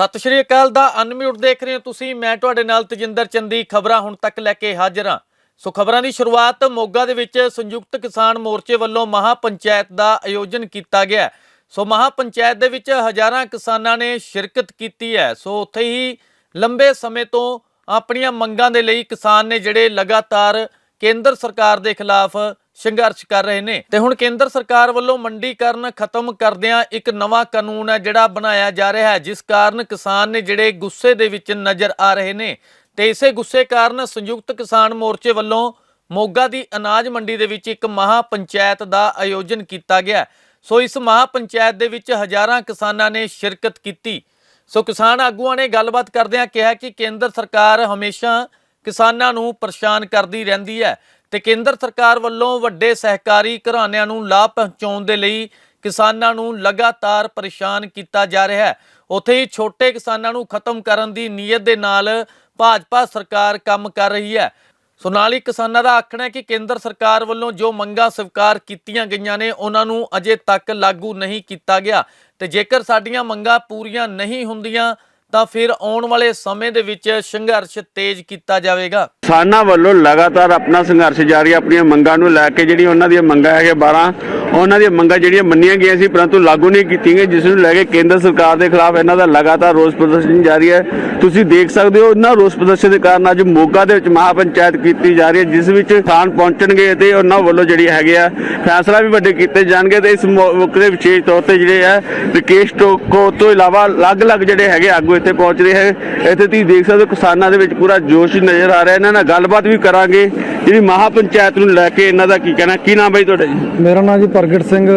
ਸਤਿ ਸ਼੍ਰੀ ਅਕਾਲ ਦਾ ਅਨਮਿਊਟ ਦੇਖ ਰਹੇ ਹੋ ਤੁਸੀਂ। ਮੈਂ ਤੁਹਾਡੇ ਨਾਲ ਤਜਿੰਦਰ ਚੰਦੀ। ਖਬਰਾਂ ਹੁਣ ਤੱਕ ਲੈ ਕੇ ਹਾਜ਼ਰ ਹਾਂ। ਸੋ ਖਬਰਾਂ ਦੀ ਸ਼ੁਰੂਆਤ ਮੋਗਾ ਦੇ ਵਿੱਚ ਸੰਯੁਕਤ ਕਿਸਾਨ ਮੋਰਚੇ ਵੱਲੋਂ ਮਹਾ ਪੰਚਾਇਤ ਦਾ ਆਯੋਜਨ ਕੀਤਾ ਗਿਆ ਸੋ ਮਹਾ ਪੰਚਾਇਤ ਦੇ ਵਿੱਚ ਹਜ਼ਾਰਾਂ ਕਿਸਾਨਾਂ ਨੇ ਸ਼ਿਰਕਤ ਕੀਤੀ ਹੈ। ਸੋ ਉੱਥੇ ਹੀ ਲੰਬੇ ਸਮੇਂ ਤੋਂ ਆਪਣੀਆਂ ਮੰਗਾਂ ਦੇ ਲਈ ਕਿਸਾਨ ਨੇ ਜਿਹੜੇ ਲਗਾਤਾਰ ਕੇਂਦਰ ਸਰਕਾਰ ਦੇ ਖਿਲਾਫ ਸੰਘਰਸ਼ ਕਰ ਰਹੇ ਨੇ। ਤੇ ਹੁਣ ਕੇਂਦਰ ਸਰਕਾਰ ਵੱਲੋਂ ਮੰਡੀਕਰਨ ਖਤਮ ਕਰਦਿਆਂ ਇੱਕ ਨਵਾਂ ਕਾਨੂੰਨ ਹੈ ਜਿਹੜਾ ਬਣਾਇਆ ਜਾ ਰਿਹਾ ਹੈ, ਜਿਸ ਕਾਰਨ ਕਿਸਾਨ ਨੇ ਜਿਹੜੇ ਗੁੱਸੇ ਦੇ ਵਿੱਚ ਨਜ਼ਰ ਆ ਰਹੇ ਨੇ। ਤੇ ਇਸੇ ਗੁੱਸੇ ਕਾਰਨ ਸੰਯੁਕਤ ਕਿਸਾਨ ਮੋਰਚੇ ਵੱਲੋਂ ਮੋਗਾ ਦੀ ਅਨਾਜ ਮੰਡੀ ਦੇ ਵਿੱਚ ਇੱਕ ਮਹਾ ਪੰਚਾਇਤ ਦਾ ਆਯੋਜਨ ਕੀਤਾ ਗਿਆ। ਸੋ ਇਸ ਮਹਾ ਪੰਚਾਇਤ ਦੇ ਵਿੱਚ ਹਜ਼ਾਰਾਂ ਕਿਸਾਨਾਂ ਨੇ ਸ਼ਿਰਕਤ ਕੀਤੀ। ਸੋ ਕਿਸਾਨ ਆਗੂਆਂ ਨੇ ਗੱਲਬਾਤ ਕਰਦਿਆਂ ਕਿਹਾ ਕਿ ਕੇਂਦਰ ਸਰਕਾਰ ਹਮੇਸ਼ਾ ਕਿਸਾਨਾਂ ਨੂੰ ਪਰੇਸ਼ਾਨ ਕਰਦੀ ਰਹਿੰਦੀ ਹੈ। ਤੇ ਕੇਂਦਰ ਸਰਕਾਰ ਵੱਲੋਂ ਵੱਡੇ ਸਹਿਕਾਰੀ ਘਰਾਣਿਆਂ ਨੂੰ ਲਾਭ ਪਹੁੰਚਾਉਣ ਦੇ ਲਈ ਕਿਸਾਨਾਂ ਨੂੰ ਲਗਾਤਾਰ ਪਰੇਸ਼ਾਨ ਕੀਤਾ ਜਾ ਰਿਹਾ ਹੈ। ਉੱਥੇ ਹੀ ਛੋਟੇ ਕਿਸਾਨਾਂ ਨੂੰ ਖਤਮ ਕਰਨ ਦੀ ਨੀਅਤ ਦੇ ਨਾਲ ਭਾਜਪਾ ਸਰਕਾਰ ਕੰਮ ਕਰ ਰਹੀ ਹੈ। ਸੋ ਨਾਲ ਹੀ ਕਿਸਾਨਾਂ ਦਾ ਆਖਣਾ ਹੈ ਕਿ ਕੇਂਦਰ ਸਰਕਾਰ ਵੱਲੋਂ ਜੋ ਮੰਗਾਂ ਸਵੀਕਾਰ ਕੀਤੀਆਂ ਗਈਆਂ ਨੇ, ਉਹਨਾਂ ਨੂੰ ਅਜੇ ਤੱਕ ਲਾਗੂ ਨਹੀਂ ਕੀਤਾ ਗਿਆ। ਤੇ ਜੇਕਰ ਸਾਡੀਆਂ ਮੰਗਾਂ ਪੂਰੀਆਂ ਨਹੀਂ ਹੁੰਦੀਆਂ ਤਾਂ ਫਿਰ ਆਉਣ ਵਾਲੇ ਸਮੇਂ ਦੇ ਵਿੱਚ ਸੰਘਰਸ਼ ਤੇਜ਼ ਕੀਤਾ ਜਾਵੇਗਾ। ਕਿਸਾਨਾਂ ਵੱਲੋਂ ਲਗਾਤਾਰ ਆਪਣਾ ਸੰਘਰਸ਼ ਜਾਰੀ, ਆਪਣੀਆਂ ਮੰਗਾਂ ਨੂੰ ਲੈ ਕੇ ਜਿਹੜੀ ਉਹਨਾਂ ਦੀਆਂ ਮੰਗਾਂ ਹੈਗੇ 12 ਉਹਨਾਂ ਦੀਆਂ ਮੰਗਾਂ ਜਿਹੜੀਆਂ ਮੰਨੀਆਂ ਗਈਆਂ ਸੀ, ਪਰੰਤੂ ਲਾਗੂ ਨਹੀਂ ਕੀਤੀਆਂ ਗਈਆਂ, ਜਿਸ ਨੂੰ ਲੈ ਕੇ ਕੇਂਦਰ ਸਰਕਾਰ ਦੇ ਖਿਲਾਫ ਇਹਨਾਂ ਦਾ ਲਗਾਤਾਰ ਰੋਸ ਪ੍ਰਦਰਸ਼ਨ ਜਾਰੀ ਹੈ। ਤੁਸੀਂ ਦੇਖ ਸਕਦੇ ਹੋ, ਇਹਨਾਂ ਰੋਸ ਪ੍ਰਦਰਸ਼ਨ ਦੇ ਕਾਰਨ ਅੱਜ ਮੋਗਾ ਦੇ ਵਿੱਚ ਮਹਾ ਪੰਚਾਇਤ ਕੀਤੀ ਜਾ ਰਹੀ ਹੈ, ਜਿਸ ਵਿੱਚ ਕਿਸਾਨ ਪਹੁੰਚਣਗੇ ਤੇ ਉਹਨਾਂ ਵੱਲੋਂ ਜਿਹੜੀ ਹੈਗੇ ਆ, ਫੈਸਲਾ ਵੀ ਵੱਡੇ ਕੀਤੇ ਜਾਣਗੇ ਤੇ ਇਸ ਮੌਕੇ ਦੇ ਵਿਸ਼ੇਸ਼ ਤੌਰ ਤੇ ਜਿਹੜੇ ਆ ਵਿਕੇਸ਼ ਟੋਕੋ ਤੋਂ ਇਲਾਵਾ ਅਲੱਗ-ਅਲੱਗ ਜਿਹੜੇ ਹੈਗੇ ਆਗੂ ਇੱਥੇ ਪਹੁੰਚ ਰਹੇ ਹੈ। ਇੱਥੇ ਤੁਸੀਂ ਦੇਖ ਸਕਦੇ ਹੋ ਕਿਸਾਨਾਂ ਦੇ ਵਿੱਚ ਪੂਰਾ ਜੋਸ਼ ਨਜ਼ਰ ਆ ਰਿਹਾ। ਇਹਨਾਂ ਨਾਲ ਗੱਲਬਾਤ ਵੀ ਕਰਾਂਗੇ। ਜਿਹੜੀ ਮਹਾ ਪੰਚਾਇਤ ਨੂੰ ਲੈ ਕੇ ਇਹਨਾਂ ਦਾ ਕੀ ਕਹਿਣਾ? ਕੀ ਨਾਮ ਬਾਈ ਤੁਹਾਡਾ ਜੀ? ਮੇਰਾ ਨਾਮ ਜੀ ਪ੍ਰਗਟ ਸਿੰਘ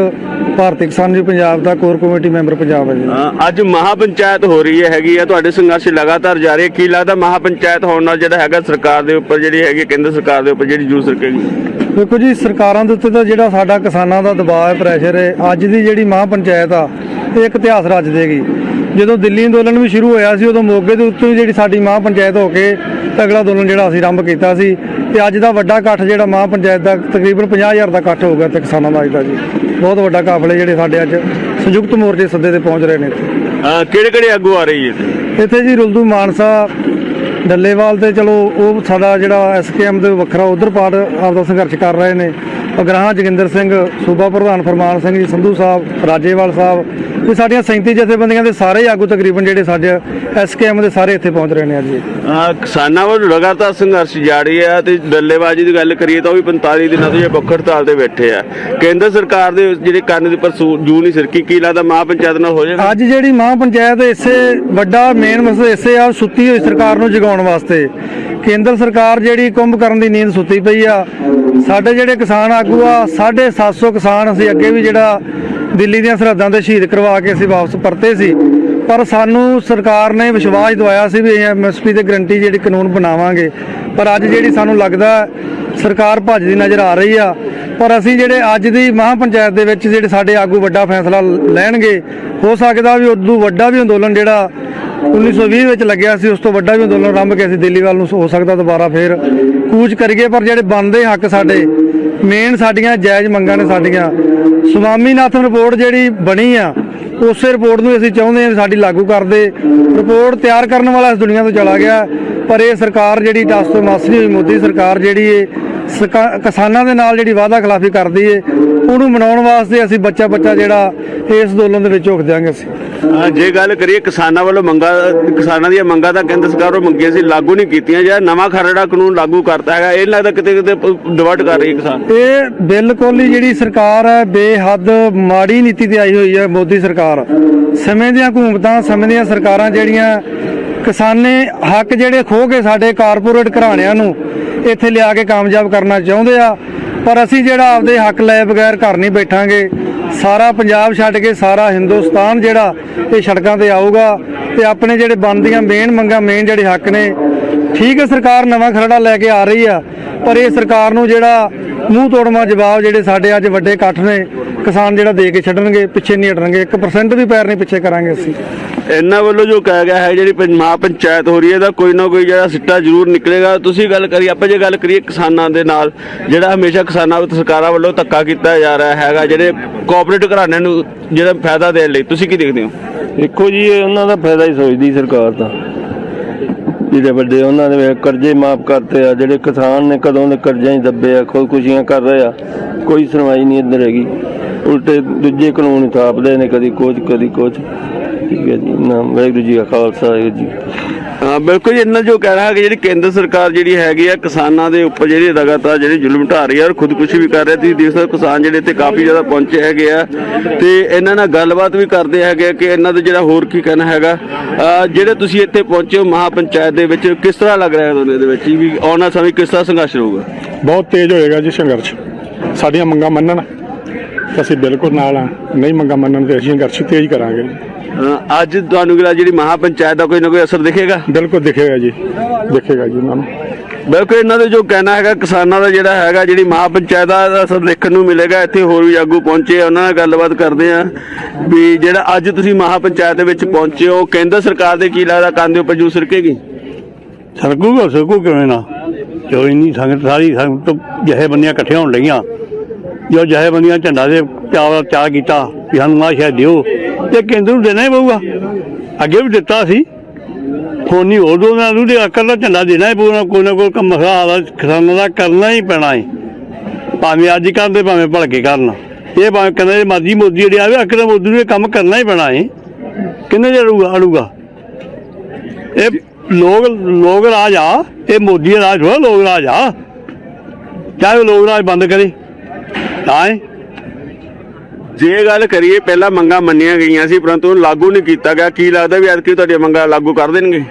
ਭਾਰਤੀ ਕਿਸਾਨ ਜੀ ਪੰਜਾਬ ਦਾ ਕੋਰ ਕਮੇਟੀ ਮੈਂਬਰ ਪੰਜਾਬ ਹੈ ਜੀ। ਅੱਜ ਮਹਾ ਪੰਚਾਇਤ ਹੋ ਰਹੀ ਹੈ ਹੈਗੀ ਆ ਤੁਹਾਡੇ ਸੰਘਰਸ਼ ਲਗਾਤਾਰ ਜਾਰੀ ਹੈ। ਕੀ ਲੱਗਦਾ ਮਹਾ ਪੰਚਾਇਤ ਹੋਣ ਨਾਲ ਜਿਹੜਾ ਹੈਗਾ ਸਰਕਾਰ ਦੇ ਉੱਪਰ ਜਿਹੜੀ ਹੈਗੀ ਕੇਂਦਰ ਸਰਕਾਰ ਦੇ ਉੱਪਰ ਜਿਹੜੀ ਜੂਸ ਰੱਖੇਗੀ? ਦੇਖੋ ਜੀ ਸਰਕਾਰਾਂ ਦੇ ਉੱਤੇ ਤਾਂ ਜਿਹੜਾ ਸਾਡਾ ਕਿਸਾਨਾਂ ਦਾ ਦਬਾਅ ਹੈ ਪ੍ਰੈਸ਼ਰ ਹੈ ਅੱਜ ਦੀ ਜਿਹੜੀ ਮਹਾਂ ਪੰਚਾਇਤ ਆ ਇਹ ਇੱਕ ਇਤਿਹਾਸ ਰਚ ਦੇਗੀ। ਜਦੋਂ ਦਿੱਲੀ ਅੰਦੋਲਨ ਵੀ ਸ਼ੁਰੂ ਹੋਇਆ ਸੀ ਉਦੋਂ ਮੋਗੇ ਦੇ ਉੱਤੇ ਜਿਹੜੀ ਸਾਡੀ ਮਹਾਂ ਪੰਚਾਇਤ ਹੋ ਕੇ ਤਗੜਾ ਅੰਦੋਲਨ ਜਿਹੜਾ ਅਸੀਂ ਆਰੰਭ ਕੀਤਾ ਸੀ ਤੇ ਅੱਜ ਦਾ ਵੱਡਾ ਇਕੱਠ ਜਿਹੜਾ ਮਹਾਂ ਪੰਚਾਇਤ ਦਾ ਤਕਰੀਬਨ 50000 ਦਾ ਇਕੱਠ ਹੋ ਗਿਆ ਤੇ ਕਿਸਾਨਾਂ ਦਾ ਅੱਜ ਦਾ ਜੀ। ਬਹੁਤ ਵੱਡਾ ਕਾਫਲੇ ਜਿਹੜੇ ਸਾਡੇ ਅੱਜ ਸੰਯੁਕਤ ਮੋਰਚੇ ਸੱਦੇ ਤੇ ਪਹੁੰਚ ਰਹੇ ਨੇ ਇੱਥੇ। ਕਿਹੜੇ ਕਿਹੜੇ ਆਗੂ ਆ ਰਹੀ ਹੈ ਇੱਥੇ? ਇੱਥੇ ਜੀ ਰੁਲਦੂ ਮਾਨਸਾ ਡੱਲੇਵਾਲ ਤੇ ਚਲੋ ਉਹ ਸਾਡਾ ਜਿਹੜਾ ਐਸਕੇਐਮ ਦੇ ਵੱਖਰਾ ਉਧਰ ਪਾਰਟ ਆਪਦਾ ਸੰਘਰਸ਼ ਕਰ ਰਹੇ ਨੇ। ਅਗਰਾਹਾਂ ਜੋਗਿੰਦਰ ਸਿੰਘ, ਸੂਬਾ ਪ੍ਰਧਾਨ ਫਰਮਾਨ ਸਿੰਘ ਜੀ, ਸੰਧੂ ਸਾਹਿਬ, ਰਾਜੇਵਾਲ ਸਾਹਿਬ, ਇਹ ਸਾਡੀਆਂ 37 ਜਥੇਬੰਦੀਆਂ ਦੇ ਸਾਰੇ ਹੀ ਆਗੂ ਤਕਰੀਬਨ ਜਿਹੜੇ ਸਾਡੇ ਐਸਕੇਐਮ ਦੇ ਸਾਰੇ ਇੱਥੇ ਪਹੁੰਚ ਰਹੇ ਨੇ ਅੱਜ। ਜੀ ਅ, ਕਿਸਾਨਾਂ ਵੱਲੋਂ ਲਗਾਤਾਰ ਸੰਘਰਸ਼ ਜਾਰੀ ਹੈ ਤੇ ਡੱਲੇਬਾਜ਼ੀ ਦੀ ਗੱਲ ਕਰੀਏ ਤਾਂ ਉਹ ਵੀ 45 ਦਿਨਾਂ ਤੋਂ ਜੇ ਭੁੱਖ ਹੜਤਾਲ ਤੇ ਬੈਠੇ ਆ। ਕੇਂਦਰ ਸਰਕਾਰ ਦੇ ਜਿਹੜੇ ਕੰਨ ਦੇ ਪਰ ਜੂ ਨਹੀਂ ਸਰਕੀ ਕੀ ਲੱਗਦਾ ਮਹਾ ਪੰਚਾਇਤ ਨਾਲ ਹੋ ਜਾਏਗਾ ਅੱਜ ਜਿਹੜੀ ਮਹਾਂ ਪੰਚਾਇਤ ਇਸੇ ਵੱਡਾ ਮੇਨ ਮਸਲਾ ਇਸੇ ਆ ਸੁੱਤੀ ਹੋਈ ਸਰਕਾਰ ਨੂੰ ਜਗਾਉਣ ਵਾਸਤੇ। ਕੇਂਦਰ ਸਰਕਾਰ ਜਿਹੜੀ ਕੁੰਭ ਕਰਨ ਦੀ ਨੀਂਦ ਸੁੱਤੀ ਪਈ ਆ। ਸਾਡੇ ਜਿਹੜੇ ਕਿਸਾਨ ਆਗੂ ਆ 750 ਕਿਸਾਨ ਅਸੀਂ ਅੱਗੇ ਵੀ ਜਿਹੜਾ ਦਿੱਲੀ ਦੀਆਂ ਸਰਹੱਦਾਂ ਤੇ ਸ਼ਹੀਦ ਕਰਵਾ ਕੇ ਅਸੀਂ ਵਾਪਸ ਪਰਤੇ ਸੀ। ਪਰ ਸਾਨੂੰ ਸਰਕਾਰ ਨੇ ਵਿਸ਼ਵਾਸ ਦਿਵਾਇਆ ਸੀ ਵੀ ਐਮਐਸਪੀ ਤੇ ਗਰੰਟੀ ਜਿਹੜੀ ਕਾਨੂੰਨ ਬਣਾਵਾਂਗੇ। ਪਰ ਅੱਜ ਜਿਹੜੀ ਸਾਨੂੰ ਲੱਗਦਾ ਸਰਕਾਰ ਭੱਜਦੀ ਨਜ਼ਰ ਆ ਰਹੀ ਆ। ਪਰ ਅਸੀਂ ਜਿਹੜੇ ਅੱਜ ਦੀ ਮਹਾਂ ਪੰਚਾਇਤ ਦੇ ਵਿੱਚ ਜਿਹੜੇ ਸਾਡੇ ਆਗੂ ਵੱਡਾ ਫੈਸਲਾ ਲੈਣਗੇ, ਹੋ ਸਕਦਾ ਵੀ ਉਦੋਂ ਵੱਡਾ ਵੀ ਅੰਦੋਲਨ ਜਿਹੜਾ 1920 ਵਿੱਚ ਲੱਗਿਆ ਸੀ, ਉਸ ਤੋਂ ਵੱਡਾ ਵੀ ਅੰਦੋਲਨ ਆਰੰਭ ਕੇ ਅਸੀਂ ਦਿੱਲੀ ਵੱਲ ਨੂੰ ਹੋ ਸਕਦਾ ਦੁਬਾਰਾ ਫੇਰ ਕੂਚ ਕਰੀਏ। ਪਰ ਜਿਹੜੇ ਬਣਦੇ ਹੱਕ ਸਾਡੇ ਮੇਨ ਸਾਡੀਆਂ ਜਾਇਜ਼ ਮੰਗਾਂ ਨੇ ਸਾਡੀਆਂ। ਸੁਵਾਮੀਨਾਥਨ ਰਿਪੋਰਟ ਜਿਹੜੀ ਬਣੀ ਆ, ਉਸੇ ਰਿਪੋਰਟ ਨੂੰ ਅਸੀਂ ਚਾਹੁੰਦੇ ਹਾਂ ਵੀ ਸਾਡੀ ਲਾਗੂ ਕਰਦੇ ਰਿਪੋਰਟ ਤਿਆਰ ਕਰਨ ਵਾਲਾ ਇਸ ਦੁਨੀਆ ਤੋਂ ਚਲਾ ਗਿਆ, ਪਰ ਇਹ ਸਰਕਾਰ ਜਿਹੜੀ ਟਸ ਤੋਂ ਮਾਸਰੀ ਹੋਈ ਮੋਦੀ ਸਰਕਾਰ ਜਿਹੜੀ ਇਹ ਕਿਸਾਨਾਂ ਦੇ ਨਾਲ ਜਿਹੜੀ ਵਾਅਦਾ ਖਿਲਾਫੀ ਕਰਦੀ ਏ ਉਹਨੂੰ ਮਨਾਉਣ ਵਾਸਤੇ ਅਸੀਂ ਬੱਚਾ ਬੱਚਾ ਜਿਹੜਾ ਇਸ ਅੰਦੋਲਨ ਦੇ ਵਿੱਚ ਝੁਕ ਦਿਆਂਗੇ ਅਸੀਂ। ਜੇ ਗੱਲ ਕਰੀਏ ਕਿਸਾਨਾਂ ਵੱਲੋਂ ਮੰਗਾ ਕਿਸਾਨਾਂ ਦੀਆਂ ਮੰਗਾਂ ਤਾਂ ਕੇਂਦਰ ਸਰਕਾਰ ਵੱਲੋਂ ਮੰਗੀਆਂ ਸੀ ਲਾਗੂ ਨਹੀਂ ਕੀਤੀਆਂ ਜਾਂ ਨਵਾਂ ਖਰੜਾ ਕਾਨੂੰਨ ਲਾਗੂ ਕਰਤਾ ਹੈਗਾ ਇਹ ਲੱਗਦਾ ਕਿਤੇ ਕਿਤੇ ਡਿਵਰਟ ਕਰ ਰਹੀ ਕਿਸਾਨ। ਇਹ ਬਿਲਕੁਲ ਹੀ ਜਿਹੜੀ ਸਰਕਾਰ ਹੈ ਬੇਹੱਦ ਮਾੜੀ ਨੀਤੀ ਤੇ ਆਈ ਹੋਈ ਹੈ ਮੋਦੀ ਸਰਕਾਰ। ਸਮੇਂ ਦੀਆਂ ਹਕੂਮਤਾਂ ਸਮੇਂ ਦੀਆਂ ਸਰਕਾਰਾਂ ਜਿਹੜੀਆਂ ਕਿਸਾਨੇ ਹੱਕ ਜਿਹੜੇ ਖੋ ਕੇ ਸਾਡੇ ਕਾਰਪੋਰੇਟ ਘਰਾਣਿਆਂ ਨੂੰ ਇੱਥੇ ਲਿਆ ਕੇ ਕਾਮਯਾਬ ਕਰਨਾ ਚਾਹੁੰਦੇ ਆ ਪਰ ਅਸੀਂ ਜਿਹੜਾ ਆਪਦੇ ਹੱਕ ਲਏ ਬਗੈਰ ਘਰ ਨਹੀਂ ਬੈਠਾਂਗੇ। ਸਾਰਾ ਪੰਜਾਬ ਛੱਡ ਕੇ ਸਾਰਾ ਹਿੰਦੁਸਤਾਨ ਜਿਹੜਾ ਇਹ ਸੜਕਾਂ ਤੇ ਆਊਗਾ ਤੇ ਆਪਣੇ ਜਿਹੜੇ ਬਣਦੀਆਂ ਮੇਨ ਮੰਗਾਂ ਮੇਨ ਜਿਹੜੇ ਹੱਕ ਨੇ, ਠੀਕ ਹੈ ਸਰਕਾਰ ਨਵਾਂ ਖਰੜਾ ਲੈ ਕੇ ਆ ਰਹੀ ਆ, ਪਰ ਇਹ ਸਰਕਾਰ ਨੂੰ ਜਿਹੜਾ ਮੂੰਹ ਤੋੜਮਾ ਜਵਾਬ ਜਿਹੜੇ ਸਾਡੇ ਅੱਜ ਵੱਡੇ ਇਕੱਠ ਨੇ, ਕਿਸਾਨ ਜਿਹੜਾ ਦੇ ਕੇ ਛੱਡਣਗੇ, ਪਿੱਛੇ ਨਹੀਂ ਹਟਣਗੇ 1% ਵੀ ਪੈਰ ਨਹੀਂ ਪਿੱਛੇ ਕਰਾਂਗੇ ਅਸੀਂ। ਇਹਨਾਂ ਵੱਲੋਂ ਜੋ ਕਿਹਾ ਗਿਆ ਹੈ, ਜਿਹੜੀ ਪੰ- ਮਹਾਂ ਪੰਚਾਇਤ ਹੋ ਰਹੀ ਹੈ ਦਾ ਕੋਈ ਨਾ ਕੋਈ ਜਿਹੜਾ ਸਿੱਟਾ ਜ਼ਰੂਰ ਨਿਕਲੇਗਾ। ਤੁਸੀਂ ਗੱਲ ਕਰੀ, ਆਪਾਂ ਜੇ ਗੱਲ ਕਰੀਏ ਕਿਸਾਨਾਂ ਦੇ ਨਾਲ, ਜਿਹੜਾ ਹਮੇਸ਼ਾ ਕਿਸਾਨਾਂ ਵਿੱਚ ਸਰਕਾਰਾਂ ਵੱਲੋਂ ਧੱਕਾ ਕੀਤਾ ਜਾ ਰਿਹਾ ਹੈਗਾ, ਜਿਹੜੇ ਕੋਆਪਰੇਟਿਵ ਘਰਾਣਿਆਂ ਨੂੰ ਜਿਹੜਾ ਫਾਇਦਾ ਦੇਣ ਲਈ, ਤੁਸੀਂ ਕੀ ਦੇਖਦੇ ਹੋ? ਦੇਖੋ ਜੀ, ਇਹ ਉਹਨਾਂ ਦਾ ਫਾਇਦਾ ਹੀ ਸੋਚਦੀ ਸਰਕਾਰ ਤਾਂ ਜਿਹੜੇ ਵੱਡੇ ਉਹਨਾਂ ਦੇ ਕਰਜ਼ੇ ਮਾਫ ਕਰਤੇ ਆ, ਜਿਹੜੇ ਕਿਸਾਨ ਨੇ ਕਦੋਂ ਦੇ ਕਰਜ਼ਿਆਂ ਹੀ ਦੱਬੇ ਆ, ਖੁਦਕੁਸ਼ੀਆਂ ਕਰ ਰਹੇ ਆ, ਕੋਈ ਸੁਣਵਾਈ ਨਹੀਂ ਇੱਧਰ ਹੈਗੀ। ਉਲਟੇ ਦੂਜੇ ਕਾਨੂੰਨ ਥਾਪਦੇ ਨੇ ਕਦੀ ਕੁਝ ਕਦੀ ਕੁਝ ਠੀਕ ਹੈ ਜੀ। ਨਾ ਵਾਹਿਗੁਰੂ ਜੀ ਕਾ ਖਾਲਸਾ ਵਾਹਿਗੁਰੂ ਜੀ। ਹਾਂ ਬਿਲਕੁਲ ਜੀ, ਇਹਨਾਂ ਜੋ ਕਹਿ ਰਿਹਾ ਹੈ ਕਿ ਜਿਹੜੀ ਕੇਂਦਰ ਸਰਕਾਰ ਜਿਹੜੀ ਹੈਗੀ ਆ ਕਿਸਾਨਾਂ ਦੇ ਉੱਪਰ ਜਿਹੜੀ ਲਗਾਤਾਰ ਜਿਹੜੀ ਜ਼ੁਲਮ ਢਾ ਰਹੀ ਹੈ ਔਰ ਖੁਦਕੁਸ਼ੀ ਵੀ ਕਰ ਰਹੀ ਤੁਸੀਂ ਦੇਖ ਸਕਦੇ ਹੋ ਕਿਸਾਨ ਜਿਹੜੇ ਇੱਥੇ ਕਾਫੀ ਜ਼ਿਆਦਾ ਪਹੁੰਚੇ ਹੈਗੇ ਆ ਤੇ ਇਹਨਾਂ ਨਾਲ ਗੱਲਬਾਤ ਵੀ ਕਰਦੇ ਹੈਗੇ ਆ ਕਿ ਇਹਨਾਂ ਦਾ ਜਿਹੜਾ ਹੋਰ ਕੀ ਕਹਿਣਾ ਹੈਗਾ। ਜਿਹੜੇ ਤੁਸੀਂ ਇੱਥੇ ਪਹੁੰਚੇ ਹੋ ਮਹਾ ਪੰਚਾਇਤ ਦੇ ਵਿੱਚ ਕਿਸ ਤਰ੍ਹਾਂ ਲੱਗ ਰਿਹਾ ਤੁਹਾਨੂੰ ਇਹਦੇ ਵਿੱਚ? ਵੀ ਆਉਣ ਵਾਲਾ ਸਮੇਂ ਕਿਸ ਤਰ੍ਹਾਂ ਸੰਘਰਸ਼ ਰਹੂਗਾ? ਬਹੁਤ ਤੇਜ਼ ਹੋਏਗਾ ਜੀ ਸੰਘਰਸ਼। ਸਾਡੀਆਂ ਮੰਗਾਂ ਮੰਨਣ। ਅਸੀਂ ਬਿਲਕੁਲ ਨਾਲ ਆ ਨਹੀਂ ਮੰਗਾਂ ਮੰਨਣ ਤੇ ਅਸੀਂ ਸੰਘਰਸ਼ ਤੇਜ਼ ਕਰਾਂਗੇ। ਅੱਜ ਤੁਹਾਨੂੰ ਕਿਹੜਾ ਜਿਹੜੀ ਮਹਾ ਪੰਚਾਇਤ ਦਾ ਕੋਈ ਨਾ ਕੋਈ ਅਸਰ ਦਿਖੇਗਾ? ਬਿਲਕੁਲ ਦਿਖੇਗਾ ਜੀ। ਦਿਖੇਗਾ ਜੀ ਉਹਨਾਂ ਨੂੰ ਬਿਲਕੁਲ ਇਹਨਾਂ ਦੇ ਜੋ ਕਹਿਣਾ ਹੈਗਾ ਕਿਸਾਨਾਂ ਦਾ ਜਿਹੜਾ ਹੈਗਾ ਜਿਹੜੀ ਮਹਾ ਪੰਚਾਇਤ ਦਾ ਅਸਰ ਦੇਖਣ ਨੂੰ ਮਿਲੇਗਾ ਇੱਥੇ ਹੋਰ ਵੀ ਆਗੂ ਪਹੁੰਚੇ ਆ, ਉਹਨਾਂ ਨਾਲ ਗੱਲਬਾਤ ਕਰਦੇ ਆ ਵੀ ਜਿਹੜਾ ਅੱਜ ਤੁਸੀਂ ਮਹਾ ਪੰਚਾਇਤ ਦੇ ਵਿੱਚ ਪਹੁੰਚੇ ਹੋ ਕੇਂਦਰ ਸਰਕਾਰ ਦੇ ਕੀ ਲੱਗਦਾ ਕੰਨ ਦੇ ਉੱਪਰ ਜੂ ਸਰਕੇਗੀ? ਸਰਕੂਗਾ ਸਰਕੂ ਕਿਵੇਂ ਨਾ? ਜੋ ਇੰਨੀ ਸੰਗਤ ਸਾਰੀ ਸੰਗਤ ਜਿਹੇ ਬੰਦੀਆਂ ਇਕੱਠੀਆਂ ਹੋਣ ਲਈਆਂ। ਜੋ ਜਿਹੇ ਬੰਦੀਆਂ ਝੰਡਾ ਦੇ ਚਾਵ ਚਾਹ ਕੀਤਾ ਵੀ ਸਾਨੂੰ ਆਹ ਸ਼ਾਇਦ ਦਿਓ ਤੇ ਕੇਂਦਰ ਨੂੰ ਦੇਣਾ ਹੀ ਪਊਗਾ। ਅੱਗੇ ਵੀ ਦਿੱਤਾ ਸੀ। ਹੁਣ ਨਹੀਂ ਉਦੋਂ ਨਾਲ ਉਹਦੇ ਅਕਲ ਦਾ ਝੰਡਾ ਦੇਣਾ ਹੀ ਪਊਗਾ। ਕੋਈ ਨਾ ਕੋਈ ਕੰਮ ਮਸਲਾ ਕਿਸਾਨਾਂ ਦਾ ਕਰਨਾ ਹੀ ਪੈਣਾ ਹੈ ਭਾਵੇਂ ਅੱਜ ਕਰਨ ਕਰਦੇ ਭਾਵੇਂ ਭਲਕੇ ਕਰਨ। ਇਹ ਭਾਵੇਂ ਕਹਿੰਦੇ ਮਰਜ਼ੀ ਮੋਦੀ ਜਿਹੜੀ ਆਵੇ ਅਕਲ ਮੋਦੀ ਨੂੰ ਇਹ ਕੰਮ ਕਰਨਾ ਹੀ ਪੈਣਾ ਹੈ ਕਿੰਨੇ ਜਰੂਗਾ ਅੜੂਗਾ ਇਹ ਲੋਕ ਲੋਕ ਰਾਜ ਆ। ਇਹ ਮੋਦੀ ਦਾ ਰਾਜ ਹੋਇਆ ਲੋਕ ਰਾਜ ਆ। ਚਾਹੇ ਲੋਕ ਰਾਜ ਬੰਦ ਕਰੇ। ਤਾਂ ਜੇ ਗੱਲ ਕਰੀਏ, ਪਹਿਲਾਂ ਮੰਗਾਂ ਮੰਨੀਆਂ ਗਈਆਂ ਸੀ, ਪਰੰਤੂ ਲਾਗੂ ਨਹੀਂ ਕੀਤਾ ਗਿਆ। ਕੀ ਲੱਗਦਾ ਵੀ ਐਤਕੀ ਤੁਹਾਡੀਆਂ ਮੰਗਾਂ ਲਾਗੂ ਕਰ ਦੇਣਗੇ?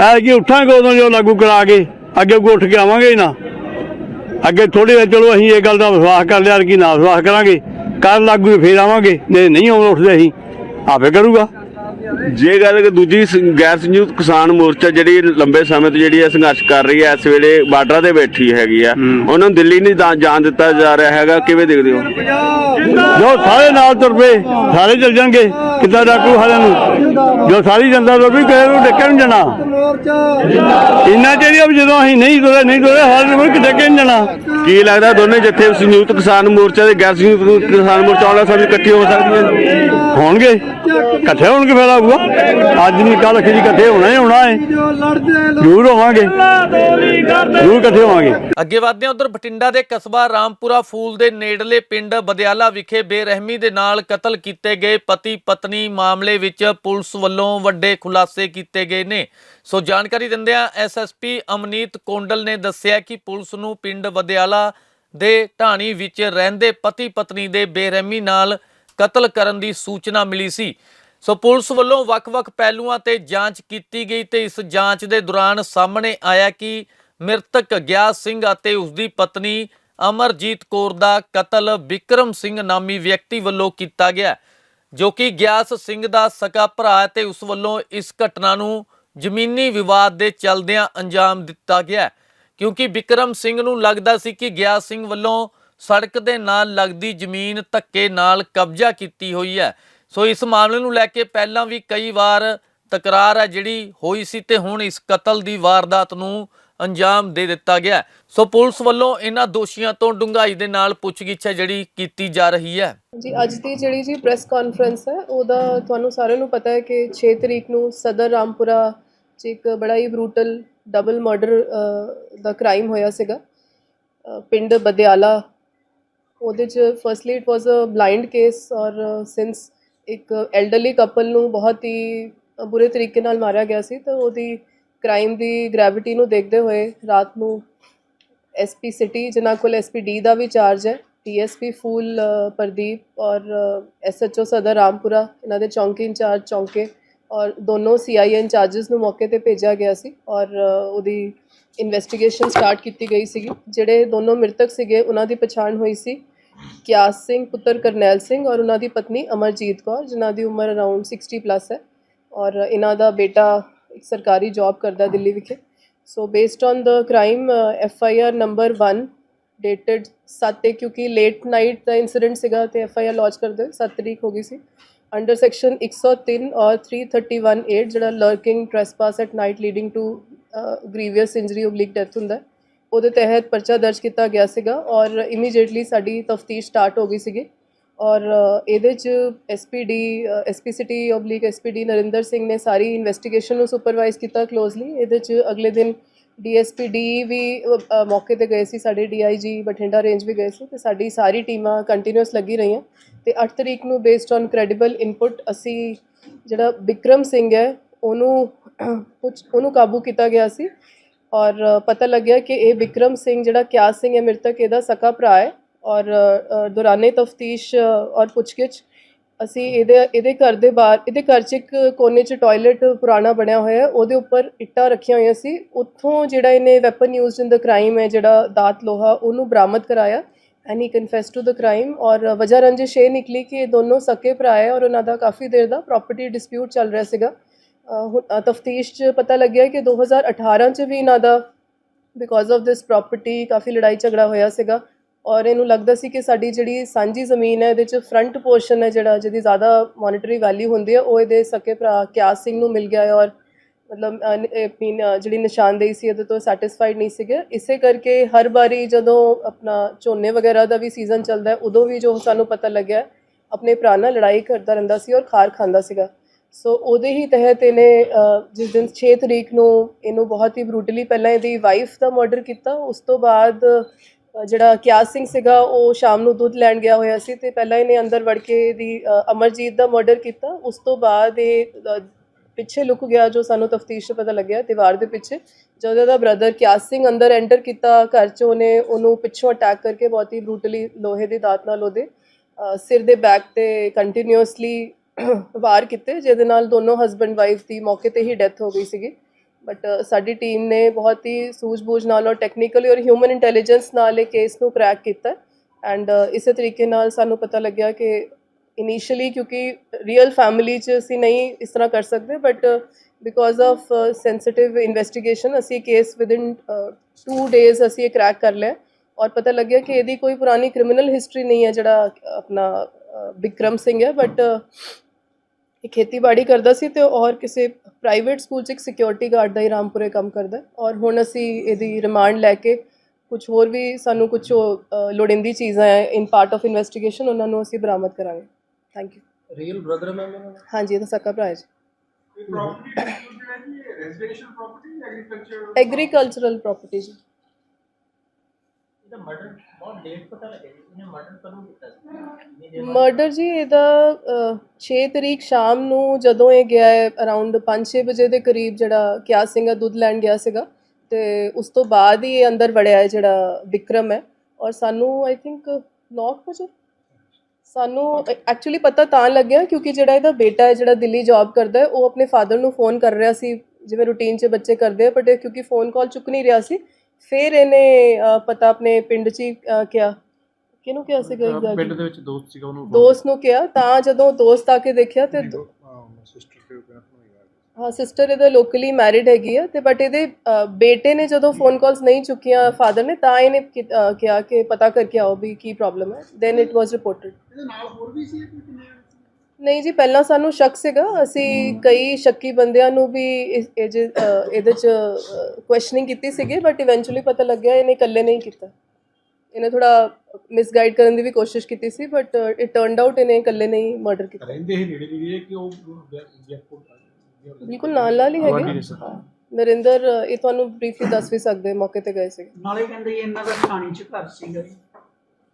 ਐ ਕਿ ਉੱਠਾਂਗੇ ਉਦੋਂ ਜੋ ਲਾਗੂ ਕਰਾ ਕੇ, ਅੱਗੇ ਅੱਗੋਂ ਉੱਠ ਕੇ ਆਵਾਂਗੇ ਹੀ ਨਾ। ਅੱਗੇ ਥੋੜੀ ਦੇਰ ਚਲੋ ਅਸੀਂ ਇਹ ਗੱਲ ਦਾ ਵਿਸ਼ਵਾਸ ਕਰ ਲਿਆ ਕਿ ਨਾ ਵਿਸ਼ਵਾਸ ਕਰਾਂਗੇ। ਕੱਲ ਲਾਗੂ ਫੇਰ ਆਵਾਂਗੇ ਜੇ ਨਹੀਂ ਆਉਣ ਉੱਠਦੇ ਅਸੀਂ। ਆਪੇ ਕਰੂਗਾ। ਜੇ ਗੱਲ ਕਿ ਦੂਜੀ ਗੈਰ ਸੰਯੁਕਤ ਕਿਸਾਨ ਮੋਰਚਾ ਜਿਹੜੀ ਲੰਬੇ ਸਮੇਂ ਤੋਂ ਜਿਹੜੀ ਹੈ ਸੰਘਰਸ਼ ਕਰ ਰਹੀ ਹੈ ਇਸ ਵੇਲੇ ਬਾਰਡਰਾਂ ਤੇ ਬੈਠੀ ਹੈਗੀ ਆ। ਉਹਨਾਂ ਨੂੰ ਦਿੱਲੀ ਨਹੀਂ ਜਾਣ ਦਿੱਤਾ ਜਾ ਰਿਹਾ ਹੈਗਾ। ਕਿਵੇਂ ਦੇਖਦੇ ਹੋ? ਜੋ ਸਾਰੇ ਨਾਲ ਤੁਰ ਪਏ ਸਾਰੇ ਚੱਲ ਜਾਣਗੇ। ਕਿੱਦਾਂ ਡਾਕੂ ਹਾਲਿਆਂ ਨੂੰ? ਜੋ ਸਾਰੀ ਜਨਤਾ ਤੁਰ ਪਈ ਕਿਸੇ ਨੂੰ ਡੱਕਿਆ ਨਹੀਂ ਜਾਣਾ। ਇੰਨਾ ਚਾਹੀਦਾ ਵੀ ਜਦੋਂ ਅਸੀਂ ਨਹੀਂ ਤੁਰੇ ਨਹੀਂ ਤੁਰੇ ਹਾਲ ਨੂੰ ਕਿੱਦਾਂ ਨਹੀਂ ਜਾਣਾ। ਕੀ ਲੱਗਦਾ ਦੋਨੇ ਜੱਥੇ ਸੰਯੁਕਤ ਕਿਸਾਨ ਮੋਰਚਾ ਤੇ ਗੈਰ ਸੰਯੁਕਤ ਕਿਸਾਨ ਮੋਰਚਾ ਵਾਲਾ ਸਭ ਇਕੱਠੇ ਹੋ ਸਕਦੀਆਂ ਨੇ? ਹੋਣਗੇ? ਇਕੱਠੇ ਹੋਣਗੇ ਫਾਇਦਾ ਹੋਊਗਾ ਅੱਜ ਨਹੀਂ ਕੱਲ ਖਿਜੀ ਇਕੱਠੇ ਹੋਣਾ ਹੀ ਹੋਣਾ ਹੈ। ਜ਼ਰੂਰ ਹੋਵਾਂਗੇ। ਜ਼ਰੂਰ ਇਕੱਠੇ ਹੋਵਾਂਗੇ। ਅੱਗੇ ਵਧਦੇ ਹਾਂ ਉਧਰ ਬਠਿੰਡਾ ਦੇ ਕਸਬਾ ਰਾਮਪੁਰਾ ਫੂਲ ਦੇ ਨੇੜਲੇ ਪਿੰਡ ਬਦਿਆਲਾ ਵਿਖੇ ਬੇਰਹਿਮੀ ਦੇ ਨਾਲ ਕਤਲ ਕੀਤੇ ਗਏ ਪਤੀ ਪਤਨੀ ਮਾਮਲੇ ਵਿੱਚ ਪੁਲਿਸ ਵੱਲੋਂ ਵੱਡੇ ਖੁਲਾਸੇ ਕੀਤੇ ਗਏ ਨੇ। ਸੋ ਜਾਣਕਾਰੀ ਦਿੰਦਿਆਂ ਐਸਐਸਪੀ ਅਮਨੀਤ ਕੋਂਡਲ ਨੇ ਦੱਸਿਆ ਕਿ ਪੁਲਿਸ ਨੂੰ ਪਿੰਡ ਬਦਿਆਲਾ ਦੇ ਢਾਣੀ ਵਿੱਚ ਰਹਿੰਦੇ ਪਤੀ ਪਤਨੀ ਦੇ ਬੇਰਹਿਮੀ ਨਾਲ ਕਤਲ ਕਰਨ ਦੀ ਸੂਚਨਾ ਮਿਲੀ ਸੀ। ਸੋ ਪੁਲਿਸ ਵੱਲੋਂ ਵੱਖ-ਵੱਖ ਪਹਿਲੂਆਂ ਤੇ ਜਾਂਚ ਕੀਤੀ ਗਈ ਤੇ ਇਸ ਜਾਂਚ ਦੇ ਦੌਰਾਨ ਸਾਹਮਣੇ ਆਇਆ ਕਿ ਮ੍ਰਿਤਕ ਗਿਆਸ ਸਿੰਘ ਅਤੇ ਉਸ ਦੀ ਪਤਨੀ ਅਮਰਜੀਤ ਕੌਰ ਦਾ ਕਤਲ ਵਿਕਰਮ ਸਿੰਘ ਨਾਮੀ ਵਿਅਕਤੀ ਵੱਲੋਂ ਕੀਤਾ ਗਿਆ, ਜੋ ਕਿ ਗਿਆਸ ਸਿੰਘ ਦਾ ਸਕਾ ਭਰਾ ਹੈ ਤੇ ਉਸ ਵੱਲੋਂ ਇਸ ਘਟਨਾ ਨੂੰ ਜ਼ਮੀਨੀ ਵਿਵਾਦ ਦੇ ਚਲਦਿਆਂ ਅੰਜਾਮ ਦਿੱਤਾ ਗਿਆ। ਕਿਉਂਕਿ ਵਿਕਰਮ ਸਿੰਘ ਨੂੰ ਲੱਗਦਾ ਸੀ ਕਿ ਗਿਆਸ ਸਿੰਘ ਵੱਲੋਂ ਸੜਕ ਦੇ ਨਾਲ ਲੱਗਦੀ ਜ਼ਮੀਨ ਧੱਕੇ ਨਾਲ ਕਬਜ਼ਾ ਕੀਤੀ ਹੋਈ ਹੈ। ਸੋ ਇਸ ਮਾਮਲੇ ਨੂੰ ਲੈ ਕੇ ਪਹਿਲਾਂ ਵੀ ਕਈ ਵਾਰ ਤਕਰਾਰ ਹੈ ਜਿਹੜੀ ਹੋਈ ਸੀ ਤੇ ਹੁਣ ਇਸ ਕਤਲ ਦੀ ਵਾਰਦਾਤ ਨੂੰ ਅੰਜਾਮ ਦੇ ਦਿੱਤਾ ਗਿਆ ਸੋ ਪੁਲਿਸ ਵੱਲੋਂ ਇਹਨਾਂ ਦੋਸ਼ੀਆਂ ਤੋਂ ਡੂੰਘਾਈ ਦੇ ਨਾਲ ਪੁੱਛਗਿੱਛ ਹੈ ਜਿਹੜੀ ਕੀਤੀ ਜਾ ਰਹੀ ਹੈ। ਜੀ, ਅੱਜ ਦੀ ਜਿਹੜੀ ਜੀ ਪ੍ਰੈਸ ਕਾਨਫਰੰਸ ਹੈ, ਉਹਦਾ ਤੁਹਾਨੂੰ ਸਾਰਿਆਂ ਨੂੰ ਪਤਾ ਹੈ ਕਿ 6 ਤਰੀਕ ਨੂੰ ਸਦਰ ਰਾਮਪੁਰਾ 'ਚ ਇੱਕ ਬੜਾ ਹੀ ਬਰੂਟਲ ਡਬਲ ਮਰਡਰ ਦਾ ਕ੍ਰਾਈਮ ਹੋਇਆ ਸੀਗਾ। ਪਿੰਡ ਬਦਿਆਲਾ ਉਹਦੇ 'ਚ firstly it was a blind case ਔਰ ਸਿੰਸ ਇੱਕ ਐਲਡਰਲੀ ਕਪਲ ਨੂੰ ਬਹੁਤ ਹੀ ਬੁਰੇ ਤਰੀਕੇ ਨਾਲ ਮਾਰਿਆ ਗਿਆ ਸੀ, ਤਾਂ ਉਹਦੀ ਕ੍ਰਾਈਮ ਦੀ ਗ੍ਰੈਵਿਟੀ ਨੂੰ ਦੇਖਦੇ ਹੋਏ ਰਾਤ ਨੂੰ ਐਸਪੀ ਸਿਟੀ ਜਿਨ੍ਹਾਂ ਕੋਲ ਐਸਪੀ ਡੀ ਦਾ ਵੀ ਚਾਰਜ ਹੈ ਡੀਐਸਪੀ ਫੂਲ ਪ੍ਰਦੀਪ ਔਰ ਐਸਐਚਓ ਸਦਰ ਰਾਮਪੁਰਾ, ਇਹਨਾਂ ਦੇ ਚੌਂਕੀ ਇੰਚਾਰਜ ਚੌਂਕੇ ਔਰ ਦੋਨੋਂ ਸੀਆਈਏ ਇੰਚਾਰजेस ਨੂੰ ਮੌਕੇ ਤੇ ਭੇਜਿਆ ਗਿਆ ਸੀ ਔਰ ਉਹਦੀ ਇਨਵੈਸਟੀਗੇਸ਼ਨ ਸਟਾਰਟ ਕੀਤੀ ਗਈ ਸੀਗੀ, ਜਿਹੜੇ ਦੋਨੋਂ ਮ੍ਰਿਤਕ ਸੀਗੇ, ਉਹਨਾਂ ਦੀ ਪਛਾਣ ਹੋਈ ਸੀ। ਕਿਆਸ ਸਿੰਘ, ਪੁੱਤਰ ਕਰਨੈਲ ਸਿੰਘ ਔਰ ਉਹਨਾਂ ਦੀ ਪਤਨੀ ਅਮਰਜੀਤ ਕੌਰ, ਜਿਨ੍ਹਾਂ ਦੀ ਉਮਰ ਅਰਾਊਂਡ 60 ਪਲੱਸ ਹੈ ਔਰ ਇਹਨਾਂ ਦਾ ਬੇਟਾ ਇੱਕ ਸਰਕਾਰੀ ਜੌਬ ਕਰਦਾ ਦਿੱਲੀ ਵਿਖੇ। So based on the crime F I R number 1 dated 7 ਕਿਉਂਕਿ ਲੇਟ ਨਾਈਟ ਦਾ ਇਨਸੀਡੈਂਟ ਸੀਗਾ ਤੇ ਐਫ ਆਈ ਆਰ ਲੌਂਚ ਕਰਦੇ 7 ਤਰੀਕ ਹੋ ਗਈ ਸੀ। ਅੰਡਰ ਸੈਕਸ਼ਨ 103 ਔਰ 3318 ਜਿਹੜਾ lurking trespass at night leading to grievous injury oblique death ਹੁੰਦਾ ਉਹਦੇ ਤਹਿਤ ਪਰਚਾ ਦਰਜ ਕੀਤਾ ਗਿਆ ਸੀਗਾ ਔਰ ਇਮੀਡੀਏਟਲੀ ਸਾਡੀ ਤਫਤੀਸ਼ ਸਟਾਰਟ ਹੋ ਗਈ ਸੀਗੀ ਔਰ ਇਹਦੇ ਚ SPD SP city oblique SPD Narinder Singh ਨੇ ਸਾਰੀ ਇਨਵੈਸਟੀਗੇਸ਼ਨ ਨੂੰ ਸੁਪਰਵਾਈਜ਼ ਕੀਤਾ ਕਲੋਜ਼ਲੀ ਇਹਦੇ ਚ ਅਗਲੇ ਦਿਨ ਡੀਐਸਪੀ ਡੀ ਵੀ ਮੌਕੇ ਤੇ ਗਏ ਸੀ, ਸਾਡੇ ਡੀਆਈਜੀ ਬਠਿੰਡਾ ਰੇਂਜ ਵੀ ਗਏ ਸੀ ਤੇ ਸਾਡੀ ਸਾਰੀ ਟੀਮਾਂ ਕੰਟੀਨਿਊਸ ਲੱਗੀ ਰਹੀਆਂ। ਤੇ 8 ਤਰੀਕ ਨੂੰ ਬੇਸਡ ਔਨ ਕ੍ਰੈਡੀਬਲ ਇਨਪੁਟ ਅਸੀਂ ਜਿਹੜਾ ਵਿਕਰਮ ਸਿੰਘ ਹੈ, ਉਹਨੂੰ ਕੁਛ ਉਹਨੂੰ ਕਾਬੂ ਕੀਤਾ ਗਿਆ ਸੀ ਔਰ ਪਤਾ ਲੱਗਿਆ ਕਿ ਇਹ ਵਿਕਰਮ ਸਿੰਘ, ਜਿਹੜਾ ਕਿਆ ਸਿੰਘ ਹੈ, ਮ੍ਰਿਤਕ ਇਹਦਾ ਸਕਾ ਭਰਾ ਹੈ। ਔਰ ਦੌਰਾਨੇ ਤਫਤੀਸ਼ ਔਰ ਪੁੱਛਗਿੱਛ, ਅਸੀਂ ਇਹਦੇ ਇਹਦੇ ਘਰ ਦੇ ਬਾਹਰ, ਇਹਦੇ ਘਰ 'ਚ ਇੱਕ ਕੋਨੇ 'ਚ ਟਾਇਲਟ ਪੁਰਾਣਾ ਬਣਿਆ ਹੋਇਆ ਉਹਦੇ ਉੱਪਰ ਇੱਟਾਂ ਰੱਖੀਆਂ ਹੋਈਆਂ ਸੀ। ਉੱਥੋਂ ਜਿਹੜਾ ਇਹਨੇ weapon used in the crime ਹੈ, ਜਿਹੜਾ ਦਾਤ ਲੋਹਾ, ਉਹਨੂੰ ਬਰਾਮਦ ਕਰਾਇਆ। And he confess to the crime ਔਰ ਵਜਾ ਰੰਜਿਸ਼ ਇਹ ਨਿਕਲੀ ਕਿ ਇਹ ਦੋਨੋਂ ਸਕੇ ਭਰਾ ਹੈ ਔਰ ਉਹਨਾਂ ਦਾ ਕਾਫੀ ਦੇਰ ਦਾ ਪ੍ਰਾਪਰਟੀ ਡਿਸਪਿਊਟ ਚੱਲ ਰਿਹਾ ਸੀਗਾ। ਤਫਤੀਸ਼ 'ਚ ਪਤਾ ਲੱਗਿਆ ਕਿ 2018 'ਚ ਵੀ ਇਹਨਾਂ ਦਾ ਬਿਕੋਜ਼ ਆਫ ਦਿਸ ਪ੍ਰਾਪਰਟੀ ਕਾਫੀ ਲੜਾਈ ਝਗੜਾ ਹੋਇਆ ਸੀਗਾ ਔਰ ਇਹਨੂੰ ਲੱਗਦਾ ਸੀ ਕਿ ਸਾਡੀ ਜਿਹੜੀ ਸਾਂਝੀ ਜ਼ਮੀਨ ਹੈ ਇਹਦੇ 'ਚ ਫਰੰਟ ਪੋਰਸ਼ਨ ਹੈ ਜਿਹੜਾ ਜਿਹਦੀ ਜ਼ਿਆਦਾ ਮੋਨਿਟਰੀ ਵੈਲਿਊ ਹੁੰਦੀ ਹੈ ਉਹ ਇਹਦੇ ਸਕੇ ਭਰਾ ਕਿਆਸ ਸਿੰਘ ਨੂੰ ਮਿਲ ਗਿਆ ਹੈ ਔਰ ਮਤਲਬ ਅ, ਜਿਹੜੀ ਨਿਸ਼ਾਨਦੇਹੀ ਸੀ ਇਹਦੇ ਤੋਂ ਸੈਟੀਸਫਾਈਡ ਨਹੀਂ ਸੀਗੇ। ਇਸੇ ਕਰਕੇ ਹਰ ਵਾਰੀ ਜਦੋਂ ਆਪਣਾ ਝੋਨੇ ਵਗੈਰਾ ਦਾ ਵੀ ਸੀਜ਼ਨ ਚੱਲਦਾ ਉਦੋਂ ਵੀ ਜੋ ਸਾਨੂੰ ਪਤਾ ਲੱਗਿਆ ਆਪਣੇ ਭਰਾ ਨਾਲ ਲੜਾਈ ਕਰਦਾ ਰਹਿੰਦਾ ਸੀ ਔਰ ਖਾਰ ਖਾਂਦਾ ਸੀਗਾ। ਸੋ ਉਹਦੇ ਹੀ ਤਹਿਤ ਇਹਨੇ ਜਿਸ ਦਿਨ 6 ਤਰੀਕ ਨੂੰ ਇਹਨੂੰ ਬਹੁਤ ਹੀ ਬਰੂਟਲੀ ਪਹਿਲਾਂ ਇਹਦੀ ਵਾਈਫ ਦਾ ਮਰਡਰ ਕੀਤਾ, ਉਸ ਤੋਂ ਬਾਅਦ ਜਿਹੜਾ ਕਿਆਸ ਸਿੰਘ ਸੀਗਾ, ਉਹ ਸ਼ਾਮ ਨੂੰ ਦੁੱਧ ਲੈਣ ਗਿਆ ਹੋਇਆ ਸੀ ਤੇ ਪਹਿਲਾਂ ਇਹਨੇ ਅੰਦਰ ਵੜ ਕੇ ਇਹਦੀ ਅਮਰਜੀਤ ਦਾ ਮਰਡਰ ਕੀਤਾ। ਉਸ ਤੋਂ ਬਾਅਦ ਇਹ ਪਿੱਛੇ ਲੁਕ ਗਿਆ ਜੋ ਸਾਨੂੰ ਤਫਤੀਸ਼ 'ਚ ਪਤਾ ਲੱਗਿਆ, ਦੀਵਾਰ ਦੇ ਪਿੱਛੇ। ਜਦੋਂ ਉਹਦਾ ਬ੍ਰਦਰ ਕਿਆਸ ਸਿੰਘ ਅੰਦਰ ਐਂਟਰ ਕੀਤਾ ਘਰ 'ਚ, ਉਹਨੇ ਉਹਨੂੰ ਪਿੱਛੋਂ ਅਟੈਕ ਕਰਕੇ ਬਹੁਤ ਹੀ ਬਰੂਟਲੀ ਲੋਹੇ ਦੀ ਦਾਤ ਨਾਲ ਉਹਦੇ ਸਿਰ ਦੇ ਬੈਕ ਤੇ ਕੰਟੀਨਿਊਸਲੀ ਵਾਰ ਕੀਤੇ, ਜਿਹਦੇ ਨਾਲ ਦੋਨੋਂ ਹਸਬੰਡ ਵਾਈਫ ਦੀ ਮੌਕੇ ਤੇ ਹੀ ਡੈਥ ਹੋ ਗਈ ਸੀਗੀ। ਬਟ ਸਾਡੀ ਟੀਮ ਨੇ ਬਹੁਤ ਹੀ ਸੂਝ-ਬੂਝ ਨਾਲ ਔਰ ਟੈਕਨੀਕਲੀ ਔਰ ਹਿਊਮਨ ਇੰਟੈਲੀਜੈਂਸ ਨਾਲ ਇਹ ਕੇਸ ਨੂੰ ਕ੍ਰੈਕ ਕੀਤਾ। ਐਂਡ ਇਸੇ ਤਰੀਕੇ ਨਾਲ ਸਾਨੂੰ ਪਤਾ ਲੱਗਿਆ ਕਿ ਇਨੀਸ਼ੀਅਲੀ ਕਿਉਂਕਿ ਰੀਅਲ ਫੈਮਿਲੀ 'ਚ ਅਸੀਂ ਨਹੀਂ ਇਸ ਤਰ੍ਹਾਂ ਕਰ ਸਕਦੇ but because of sensitive investigation ਅਸੀਂ ਕੇਸ ਵਿਦਿਨ 2 ਡੇਜ਼ ਅਸੀਂ ਇਹ ਕ੍ਰੈਕ ਕਰ ਲਿਆ। ਔਰ ਪਤਾ ਲੱਗਿਆ ਕਿ ਇਹਦੀ ਕੋਈ ਪੁਰਾਣੀ ਕ੍ਰਿਮੀਨਲ ਹਿਸਟਰੀ ਨਹੀਂ ਹੈ ਜਿਹੜਾ ਆਪਣਾ ਵਿਕਰਮ ਸਿੰਘ ਹੈ ਬਟ ਇਹ ਖੇਤੀਬਾੜੀ ਕਰਦਾ ਸੀ ਤੇ ਔਰ ਕਿਸੇ ਪ੍ਰਾਈਵੇਟ ਸਕੂਲ 'ਚ ਇੱਕ ਸਿਕਿਉਰਿਟੀ ਗਾਰਡ ਦਾ ਹੀ ਰਾਮਪੁਰੇ ਕੰਮ ਕਰਦਾ ਔਰ ਹੁਣ ਅਸੀਂ ਇਹਦੀ ਰਿਮਾਂਡ ਲੈ ਕੇ ਕੁਝ ਹੋਰ ਵੀ ਸਾਨੂੰ ਕੁਝ ਲੋੜਿੰਦੀ ਚੀਜ਼ਾਂ ਹੈ ਇਨ ਪਾਰਟ ਆਫ ਇਨਵੈਸਟੀਗੇਸ਼ਨ ਉਹਨਾਂ ਨੂੰ ਅਸੀਂ ਬਰਾਮਦ ਕਰਾਂਗੇ। Thank you real brother ma'am ਹਾਂਜੀ ਇਹਦਾ ਸਕਾ ਭਰਾ ਹੈ ਜੀ। ਐਗਰੀਕਲਚਰਲ ਪ੍ਰਾਪਰਟੀ ਮਰਡਰ ਬਹੁਤ ਲੇਟ ਪਤਾ ਲੱਗਿਆ ਜੀ। ਮਰਡਰ ਜੀ ਇਹਦਾ ਅ, 6 ਤਰੀਕ ਸ਼ਾਮ ਨੂੰ ਜਦੋਂ ਇਹ ਗਿਆ ਹੈ ਅਰਾਊਂਡ 5-6 ਵਜੇ ਦੇ ਕਰੀਬ ਜਿਹੜਾ ਕਿਆ ਸਿੰਘ ਦੁੱਧ ਲੈਣ ਗਿਆ ਸੀਗਾ ਤੇ ਉਸ ਤੋਂ ਬਾਅਦ ਹੀ ਇਹ ਅੰਦਰ ਵੜਿਆ ਹੈ ਜਿਹੜਾ ਵਿਕਰਮ ਹੈ। ਔਰ ਸਾਨੂੰ ਆਈ ਥਿੰਕ 9 ਵਜੇ? ਸਾਨੂੰ ਐਕਚੁਅਲੀ ਪਤਾ ਤਾਂ ਲੱਗਿਆ ਕਿਉਂਕਿ ਜਿਹੜਾ ਇਹਦਾ ਬੇਟਾ ਹੈ ਜਿਹੜਾ ਦਿੱਲੀ ਜੌਬ ਕਰਦਾ ਹੈ ਉਹ ਆਪਣੇ ਫਾਦਰ ਨੂੰ ਫੋਨ ਕਰ ਰਿਹਾ ਸੀ ਜਿਵੇਂ ਰੂਟੀਨ 'ਚ ਬੱਚੇ ਕਰਦੇ ਆ ਬਟ ਕਿਉਂਕਿ ਫੋਨ ਕਾਲ ਚੁੱਕ ਨਹੀਂ ਰਿਹਾ ਸੀ ਫਿਰ ਇਹਨੇ ਪਤਾ ਆਪਣੇ ਪਿੰਡ 'ਚ ਹੀ ਅ, ਕਿਹਾ। ਕਿਹਨੂੰ ਕਿਹਾ ਸੀਗਾ ਪਿੰਡ ਐਗਜ਼ੈਕਟਲੀ ਦੇ ਵਿੱਚ ਦੋਸਤ ਸੀਗਾ ਉਹਨੂੰ ਦੋਸਤ ਨੂੰ ਕਿਹਾ ਤਾਂ ਜਦੋਂ ਦੋਸਤ ਆ ਕੇ ਦੇਖਿਆ ਤੇ ਦੋ- ਹਾਂ ਸਿਸਟਰ ਇਹਦਾ ਲੋਕਲੀ ਮੈਰਿਡ ਹੈਗੀ ਆ ਤੇ ਬਟ ਇਹਦੇ ਅ, ਬੇਟੇ ਨੇ ਜਦੋਂ ਫੋਨ ਕਾਲਸ ਨਹੀਂ ਚੁੱਕੀਆਂ ਫਾਦਰ ਨੇ ਤਾਂ ਇਹਨੇ ਕਿ- ਅ, ਕਿਹਾ ਕਿ ਪਤਾ ਕਰਕੇ ਆਓ ਵੀ ਕੀ ਪ੍ਰੋਬਲਮ ਹੈ। ਦੈਨ ਇਟ ਵਾਸ ਰਿਪੋਰਟਡ ਇਹਦੇ ਨਾਲ ਹੋਰ ਵੀ ਸੀ ਨਹੀਂ ਜੀ ਪਹਿਲਾਂ ਸਾਨੂੰ ਸ਼ੱਕ ਸੀਗਾ। ਅਸੀਂ ਕਈ ਸ਼ੱਕੀ ਬੰਦਿਆਂ ਨੂੰ ਵੀ ਇਸ- ਇਹ ਅ, ਇਹਦੇ ਚ ਕੁਐਸਚਨਿੰਗ ਕੀਤੀ ਸੀਗੀ ਬਟ ਇਵੈਂਚੁਅਲੀ ਪਤਾ ਲੱਗਿਆ ਇਹਨੇ ਇਕੱਲੇ ਨਹੀਂ ਕੀਤਾ। ਇਹਨੇ ਥੋੜਾ ਮਿਸਗਾਈਡ ਕਰਨ ਦੀ ਵੀ ਕੋਸ਼ਿਸ਼ ਕੀਤੀ ਸੀ ਬਟ ਇਟ ਟਰਨਡ ਆਊਟ ਇਹਨੇ ਇਕੱਲੇ ਨਹੀਂ ਮਰਡਰ ਕੀਤਾ। ਰਹਿੰਦੇ ਹੀ ਨੇੜੇ ਨੇੜੇ ਕਿ ਉਹ ਜੈਪੁਰ ਬਿਲਕੁਲ ਨਾਲ ਨਾਲ ਹੀ ਹੈਗੇ। ਨਰਿੰਦਰ ਅ, ਇਹ ਤੁਹਾਨੂੰ ਬਰੀਫਲੀ ਦੱਸ ਵੀ ਸਕਦੇ ਮੌਕੇ ਤੇ ਗਏ ਸੀ ਨਾਲੇ ਕਹਿੰਦੇ ਜੀ ਇਹਨਾਂ ਦਾ ਢਾਣੀ ਚ ਘਰ ਸੀਗਾ ਜੀ।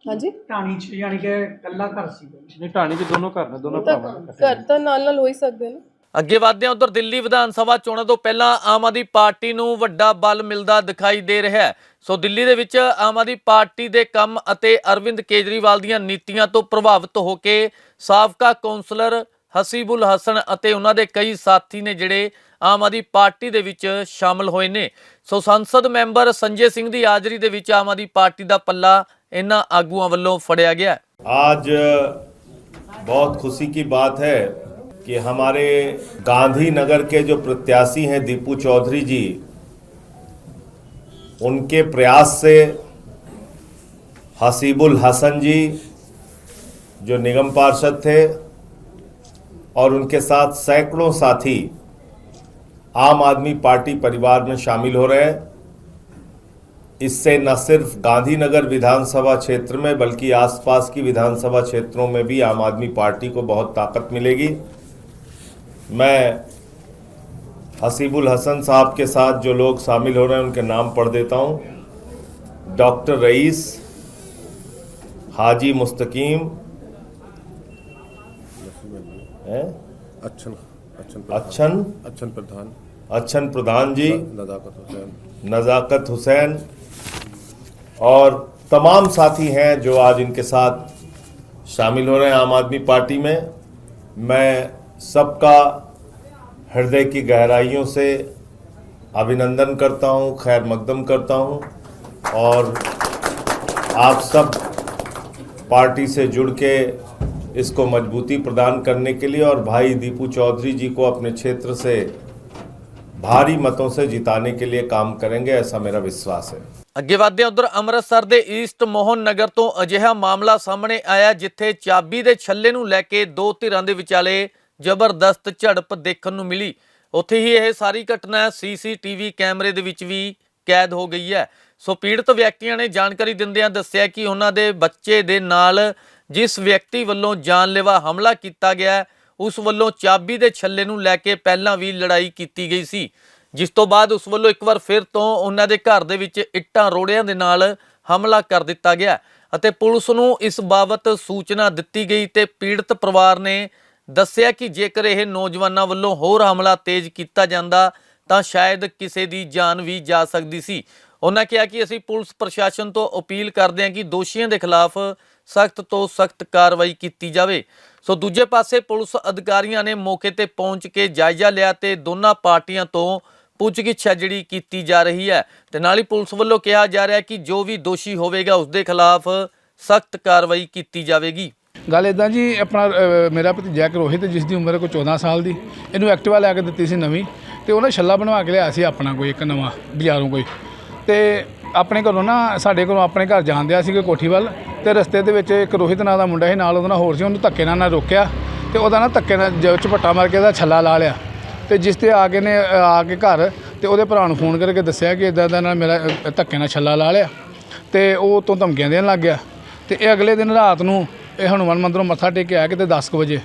ਹਾਂਜੀ? ਢਾਣੀ ਚ ਯਾਨੀ ਕਿ ਕੱਲਾ ਘਰ ਜੀ ਨਹੀਂ ਢਾਣੀ 'ਚ ਦੋਨੋਂ ਘਰ ਨੇ ਦੋਨੋਂ ਭਰਾਵਾਂ ਨੇ ਘਰ ਤਾਂ ਨਾਲ ਨਾਲ ਹੋ ਹੀ ਸਕਦੇ ਨੇ। ਅੱਗੇ ਵਧਦੇ ਹਾਂ ਉਧਰ ਦਿੱਲੀ ਵਿਧਾਨ ਸਭਾ ਚੋਣਾਂ ਤੋਂ ਪਹਿਲਾਂ ਆਮ ਆਦਮੀ ਪਾਰਟੀ ਨੂੰ ਵੱਡਾ ਬਲ ਮਿਲਦਾ ਦਿਖਾਈ ਦੇ ਰਿਹਾ ਹੈ। ਸੋ ਦਿੱਲੀ ਦੇ ਵਿੱਚ ਆਮ ਆਦਮੀ ਪਾਰਟੀ ਦੇ ਕੰਮ ਅਤੇ ਅਰਵਿੰਦ ਕੇਜਰੀਵਾਲ ਦੀਆਂ ਨੀਤੀਆਂ ਤੋਂ ਪ੍ਰਭਾਵਿਤ ਹੋ ਕੇ ਸਾਬਕਾ ਕੌਂਸਲਰ ਹਸੀਬੁਲ ਹਸਨ ਅਤੇ ਉਹਨਾਂ ਦੇ ਕਈ ਸਾਥੀ ਨੇ ਜਿਹੜੇ ਆਮ ਆਦਮੀ ਪਾਰਟੀ ਦੇ ਵਿੱਚ ਸ਼ਾਮਲ ਹੋਏ ਨੇ ਸੋ ਸੰਸਦ ਮੈਂਬਰ ਸੰਜੇ ਸਿੰਘ ਦੀ ਹਾਜ਼ਰੀ ਦੇ ਵਿੱਚ ਆਮ ਆਦਮੀ ਪਾਰਟੀ ਦਾ ਪੱਲਾ ਇਹਨਾਂ ਆਗੂਆਂ ਵੱਲੋਂ ਫੜਿਆ ਗਿਆ ਹੈ। आज बहुत खुशी की बात है कि हमारे गांधीनगर के जो प्रत्याशी हैं दीपू चौधरी जी उनके प्रयास से हसीबुल हसन जी जो निगम पार्षद थे और उनके साथ सैकड़ों साथी आम आदमी पार्टी परिवार में शामिल हो रहे हैं इससे न सिर्फ़ गांधीनगर विधानसभा क्षेत्र में, बल्कि आसपास की विधानसभा क्षेत्रों में भी आम आदमी पार्टी को बहुत ताकत मिलेगी मैं हसीबुल हसन साहब के साथ जो लोग शामिल हो रहे हैं, उनके नाम पढ़ देता हूँ डॉक्टर रईस, हाजी मुस्तकीम? अच्छन अच्छन अच्छन? प्रधान। अच्छन प्रधान जी। नज़ाकत हुसैन। नज़ाकत हुसैन। और तमाम साथी हैं जो आज इनके साथ शामिल हो रहे हैं आम आदमी पार्टी में। मैं सबका हृदय की गहराइयों से अभिनंदन करता हूँ, खैर मकदम करता हूँ। और आप सब पार्टी से जुड़ के इसको मजबूती प्रदान करने के लिए और भाई दीपू चौधरी जी को अपने क्षेत्र से भारी मतों से जिताने के लिए काम करेंगे ऐसा मेरा विश्वास है ਅੱਗੇ ਵਧਦੇ ਉਧਰ ਅੰਮ੍ਰਿਤਸਰ ਦੇ ਈਸਟ ਮੋਹਨ ਨਗਰ ਤੋਂ ਅਜਿਹਾ ਮਾਮਲਾ ਸਾਹਮਣੇ ਆਇਆ ਜਿੱਥੇ ਚਾਬੀ ਦੇ ਛੱਲੇ ਨੂੰ ਲੈ ਕੇ ਦੋ ਧਿਰਾਂ ਦੇ ਵਿਚਾਲੇ ਜ਼ਬਰਦਸਤ ਝੜਪ ਦੇਖਣ ਨੂੰ ਮਿਲੀ ਉੱਥੇ ਹੀ ਇਹ ਸਾਰੀ ਘਟਨਾ ਸੀਸੀਟੀਵੀ ਕੈਮਰੇ ਦੇ ਵਿੱਚ ਵੀ ਕੈਦ ਹੋ ਗਈ ਹੈ ਸੋ ਪੀੜਤ ਵਿਅਕਤੀਆਂ ਨੇ ਜਾਣਕਾਰੀ ਦਿੰਦਿਆਂ ਦੱਸਿਆ ਕਿ ਉਹਨਾਂ ਦੇ ਬੱਚੇ ਦੇ ਨਾਲ ਜਿਸ ਵਿਅਕਤੀ ਵੱਲੋਂ ਜਾਨਲੇਵਾ ਹਮਲਾ ਕੀਤਾ ਗਿਆ, ਉਸ ਵੱਲੋਂ ਚਾਬੀ ਦੇ ਛੱਲੇ ਨੂੰ ਲੈ ਕੇ ਪਹਿਲਾਂ ਵੀ ਲੜਾਈ ਕੀਤੀ ਗਈ ਸੀ। ਜਿਸ ਤੋਂ ਬਾਅਦ ਉਸ ਵੱਲੋਂ ਇੱਕ ਵਾਰ ਫਿਰ ਤੋਂ ਉਹਨਾਂ ਦੇ ਘਰ ਦੇ ਵਿੱਚ ਇੱਟਾਂ ਰੋੜਿਆਂ ਦੇ ਨਾਲ ਹਮਲਾ ਕਰ ਦਿੱਤਾ ਗਿਆ ਅਤੇ ਪੁਲਿਸ ਨੂੰ ਇਸ ਬਾਬਤ ਸੂਚਨਾ ਦਿੱਤੀ ਗਈ ਤੇ ਪੀੜਤ ਪਰਿਵਾਰ ਨੇ ਦੱਸਿਆ ਕਿ ਜੇਕਰ ਇਹ ਨੌਜਵਾਨਾਂ ਵੱਲੋਂ ਹੋਰ ਹਮਲਾ ਤੇਜ਼ ਕੀਤਾ ਜਾਂਦਾ, ਤਾਂ ਸ਼ਾਇਦ ਕਿਸੇ ਦੀ ਜਾਨ ਵੀ ਜਾ ਸਕਦੀ ਸੀ। ਉਹਨਾਂ ਕਿਹਾ ਕਿ ਅਸੀਂ ਪੁਲਿਸ ਪ੍ਰਸ਼ਾਸਨ ਤੋਂ ਅਪੀਲ ਕਰਦੇ ਹਾਂ ਕਿ ਦੋਸ਼ੀਆਂ ਦੇ ਖਿਲਾਫ ਸਖਤ ਤੋਂ ਸਖਤ ਕਾਰਵਾਈ ਕੀਤੀ ਜਾਵੇ। ਸੋ ਦੂਜੇ ਪਾਸੇ ਪੁਲਿਸ ਅਧਿਕਾਰੀਆਂ ਨੇ ਮੌਕੇ ਤੇ ਪਹੁੰਚ ਕੇ ਜਾਇਜ਼ਾ ਲਿਆ ਤੇ ਦੋਨਾਂ ਪਾਰਟੀਆਂ ਤੋਂ ਪੁੱਛਗਿੱਛ ਹੈ ਜਿਹੜੀ ਕੀਤੀ ਜਾ ਰਹੀ ਹੈ। ਤੇ ਨਾਲ ਹੀ ਪੁਲਿਸ ਵੱਲੋਂ ਕਿਹਾ ਜਾ ਰਿਹਾ ਕਿ ਜੋ ਵੀ ਦੋਸ਼ੀ ਹੋਵੇਗਾ, ਉਸ ਦੇ ਖਿਲਾਫ ਸਖਤ ਕਾਰਵਾਈ ਕੀਤੀ ਜਾਵੇਗੀ। ਗੱਲ ਇਦਾਂ ਜੀ, ਆਪਣਾ ਮੇਰਾ ਭਤੀਜਾ ਰੋਹਿਤ, ਜਿਸ ਦੀ ਉਮਰ ਕੋਈ 14 ਸਾਲ ਦੀ, ਇਹਨੂੰ ਐਕਟਿਵਾ ਲੈ ਕੇ ਦਿੱਤੀ ਸੀ ਨਵੀਂ, ਤੇ ਉਹਨੇ ਛੱਲਾ ਬਣਵਾ ਕੇ ਲਿਆ ਸੀ ਆਪਣਾ ਕੋਈ ਇੱਕ ਨਵਾਂ, ਬਾਜ਼ਾਰੋਂ ਕੋਈ। ਤੇ ਆਪਣੇ ਘਰੋਂ ਨਾ, ਸਾਡੇ ਘਰੋਂ ਆਪਣੇ ਘਰ ਜਾਂਦਿਆ ਸੀ ਕੋਈ ਕੋਠੀ ਵੱਲ ਤੇ ਰਸਤੇ ਦੇ ਵਿੱਚ ਇੱਕ ਰੋਹਿਤ ਨਾਂ ਦਾ ਮੁੰਡਾ ਸੀ, ਨਾਲ ਉਹਦੇ ਨਾਲ ਹੋਰ ਸੀ, ਉਹਨੂੰ ਧੱਕੇ ਨਾਲ ਨਾ ਰੋਕਿਆ ਤੇ ਉਹਦਾ ਨਾ ਧੱਕੇ ਨਾਲ ਜ- ਝਪੱਟਾ ਮਾਰ ਕੇ ਉਹਦਾ ਛੱਲਾ ਲਾ ਲਿਆ ਤੇ ਜਿਸ ਤੇ ਆ ਕੇ ਨੇ ਆ ਕੇ ਘਰ ਤੇ ਉਹਦੇ ਭਰਾ ਨੂੰ ਫੋਨ ਕਰਕੇ ਦੱਸਿਆ ਕਿ ਇਦਾਂ ਦਾ ਨਾਲ ਮੇਰਾ ਧੱਕੇ ਨਾਲ ਛੱਲਾ ਲਾ ਲਿਆ ਤੇ ਉਹ ਤੋਂ ਧਮਕੀਆਂ ਦੇਣ ਲੱਗ ਗਿਆ ਤੇ ਇਹ ਅਗਲੇ ਦਿਨ ਰਾਤ ਨੂੰ ਇਹ ਹਨੂੰਮਾਨ ਮੰਦਰੋਂ ਮੱਥਾ ਟੇਕ ਕੇ ਆਇਆ ਕਿਤੇ 10 ਕੁ ਵਜੇ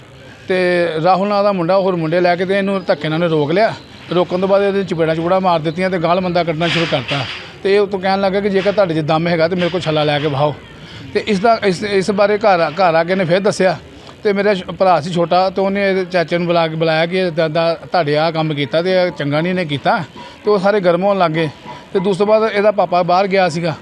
ਤੇ ਰਾਹੁਲ ਨਾਂ ਦਾ ਮੁੰਡਾ, ਹੋਰ ਮੁੰਡੇ ਲੈ ਕੇ ਤੇ ਇਹਨੂੰ ਧੱਕੇ ਨਾਲ ਉਹਨੇ ਰੋਕ ਲਿਆ। ਰੋਕਣ ਤੋਂ ਬਾਅਦ ਇਹਦੇ ਚਪੇੜਾ ਚੁਪੜਾ ਮਾਰ ਦਿੱਤੀਆਂ ਤੇ ਗਾਲ ਮੰਦਾ ਕੱਢਣਾ ਸ਼ੁਰੂ ਕਰਤਾ। ਤੇ ਉਹ ਤੋਂ ਕਹਿਣ ਲੱਗਾ ਕਿ ਜੇਕਰ ਤੁਹਾਡੇ 'ਚ ਦਮ ਹੈਗਾ ਤੇ ਮੇਰੇ ਕੋਲ ਛੱਲਾ ਲੈ ਕੇ ਵਹਾਓ। ਤੇ ਇਸ ਦਾ ਇਸ ਇਸ ਬਾਰੇ ਘਰ ਘਰ ਆ ਕੇ ਨੇ ਫਿਰ ਦੱਸਿਆ। ਤੇ ਮੇਰਾ ਭਰਾ ਸੀ ਛੋਟਾ, ਤੇ ਉਹਨੇ ਇਹਦੇ ਚਾਚੇ ਨੂੰ ਬੁਲਾ ਕੇ ਬੁਲਾਇਆ ਕਿ ਦਾਦਾ ਤੁਹਾਡੇ ਆ ਕੰਮ ਕੀਤਾ ਤੇ ਚੰਗਾ ਨਹੀਂ ਨੇ ਕੀਤਾ। ਤੇ ਉਹ ਸਾਰੇ ਗਰਮ ਹੋਣ ਲੱਗੇ ਤੇ ਦੂਸ ਤੋਂ ਬਾਅਦ ਇਹਦਾ ਪਾਪਾ ਬਾਹਰ ਗਿਆ ਸੀਗਾ।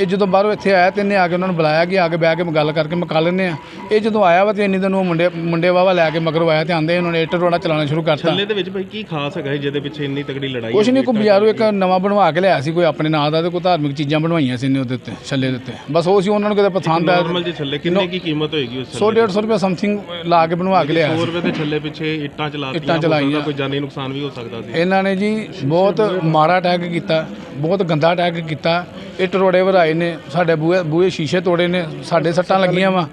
ਇਹ ਜਦੋਂ ਬਾਹਰੋਂ ਇੱਥੇ ਆਇਆ ਤੇ ਇਹਨੇ ਆ ਕੇ ਉਹਨਾਂ ਨੂੰ ਬੁਲਾਇਆ ਕਿ ਆ ਕੇ ਬਹਿ ਕੇ ਗੱਲ ਕਰਕੇ ਮੁਕਾ ਲੈਂਦੇ ਆ। ਇਹ ਜਦੋਂ ਆਇਆ ਵਾ ਤੇ ਇੰਨੀ ਦਿਨ ਉਹ ਮੁੰਡੇ ਮੁੰਡੇ ਵਾਵਾ ਲੈ ਕੇ ਮਗਰੋਂ ਆਇਆ ਤੇ ਆਂਦੇ ਉਹਨਾਂ ਨੇ ਇੱਟ ਰੋੜਾ ਚਲਾਉਣਾ ਸ਼ੁਰੂ ਕਰਤਾ। ਛੱਲੇ ਦੇ ਵਿੱਚ ਭਾਈ ਕੀ ਖਾਸ ਹੈਗਾ ਜਿਹਦੇ ਪਿੱਛੇ ਇੰਨੀ ਤਗੜੀ ਲੜਾਈ ਕੁਛ ਨਹੀਂ ਕੋਈ ਬਾਜ਼ਾਰੋਂ ਇੱਕ ਨਵਾਂ ਬਣਵਾ ਕੇ ਲਿਆਇਆ ਸੀ ਕੋਈ ਆਪਣੇ ਨਾਂ ਦਾ ਤੇ ਕੋਈ ਧਾਰਮਿਕ ਚੀਜ਼ਾਂ ਬਣਵਾਈਆਂ ਸੀ ਨੇ ਉਹਦੇ ਉੱਤੇ ਛੱਲੇ ਦੇ ਉੱਤੇ। ਬਸ ਉਹ ਸੀ ਉਹਨਾਂ ਨੂੰ ਕਿਤੇ ਪਸੰਦ ਆਇਆ ਨਾਰਮਲ ਜੇ ਛੱਲੇ ਕਿੰਨੇ ਕੀ ਕੀਮਤ ਹੋਏਗੀ ਉਸ 100 150 ਰੁਪਏ ਸਮਥਿੰਗ ਲਾ ਕੇ ਬਣਵਾ ਕੇ ਲਿਆਇਆ 100 ਸੀ ਰੁਪਏ ਦੇ ਛੱਲੇ ਪਿੱਛੇ ਇੱਟਾਂ ਚਲਾਤੀਆਂ। ਕੋਈ ਜਾਨੀ ਨੁਕਸਾਨ ਵੀ ਹੋ ਸਕਦਾ ਸੀ। ਇਹਨਾਂ ਨੇ ਜੀ ਬਹੁਤ ਮਾੜਾ ਅਟੈਕ ਕੀਤਾ ਬਹੁਤ ਗੰਦਾ ਅਟੈਕ ਕੀਤਾ। ਇੱਟ ਰੋੜੇ ਵਰਾਏ ਨੇ ਸਾਡੇ ਬੂਹੇ ਬੂਹੇ ਸ਼ੀਸ਼ੇ ਤੋੜੇ ਨੇ ਸਾਡੇ ਸੱਟਾਂ ਲੱਗੀਆਂ ਵਾ।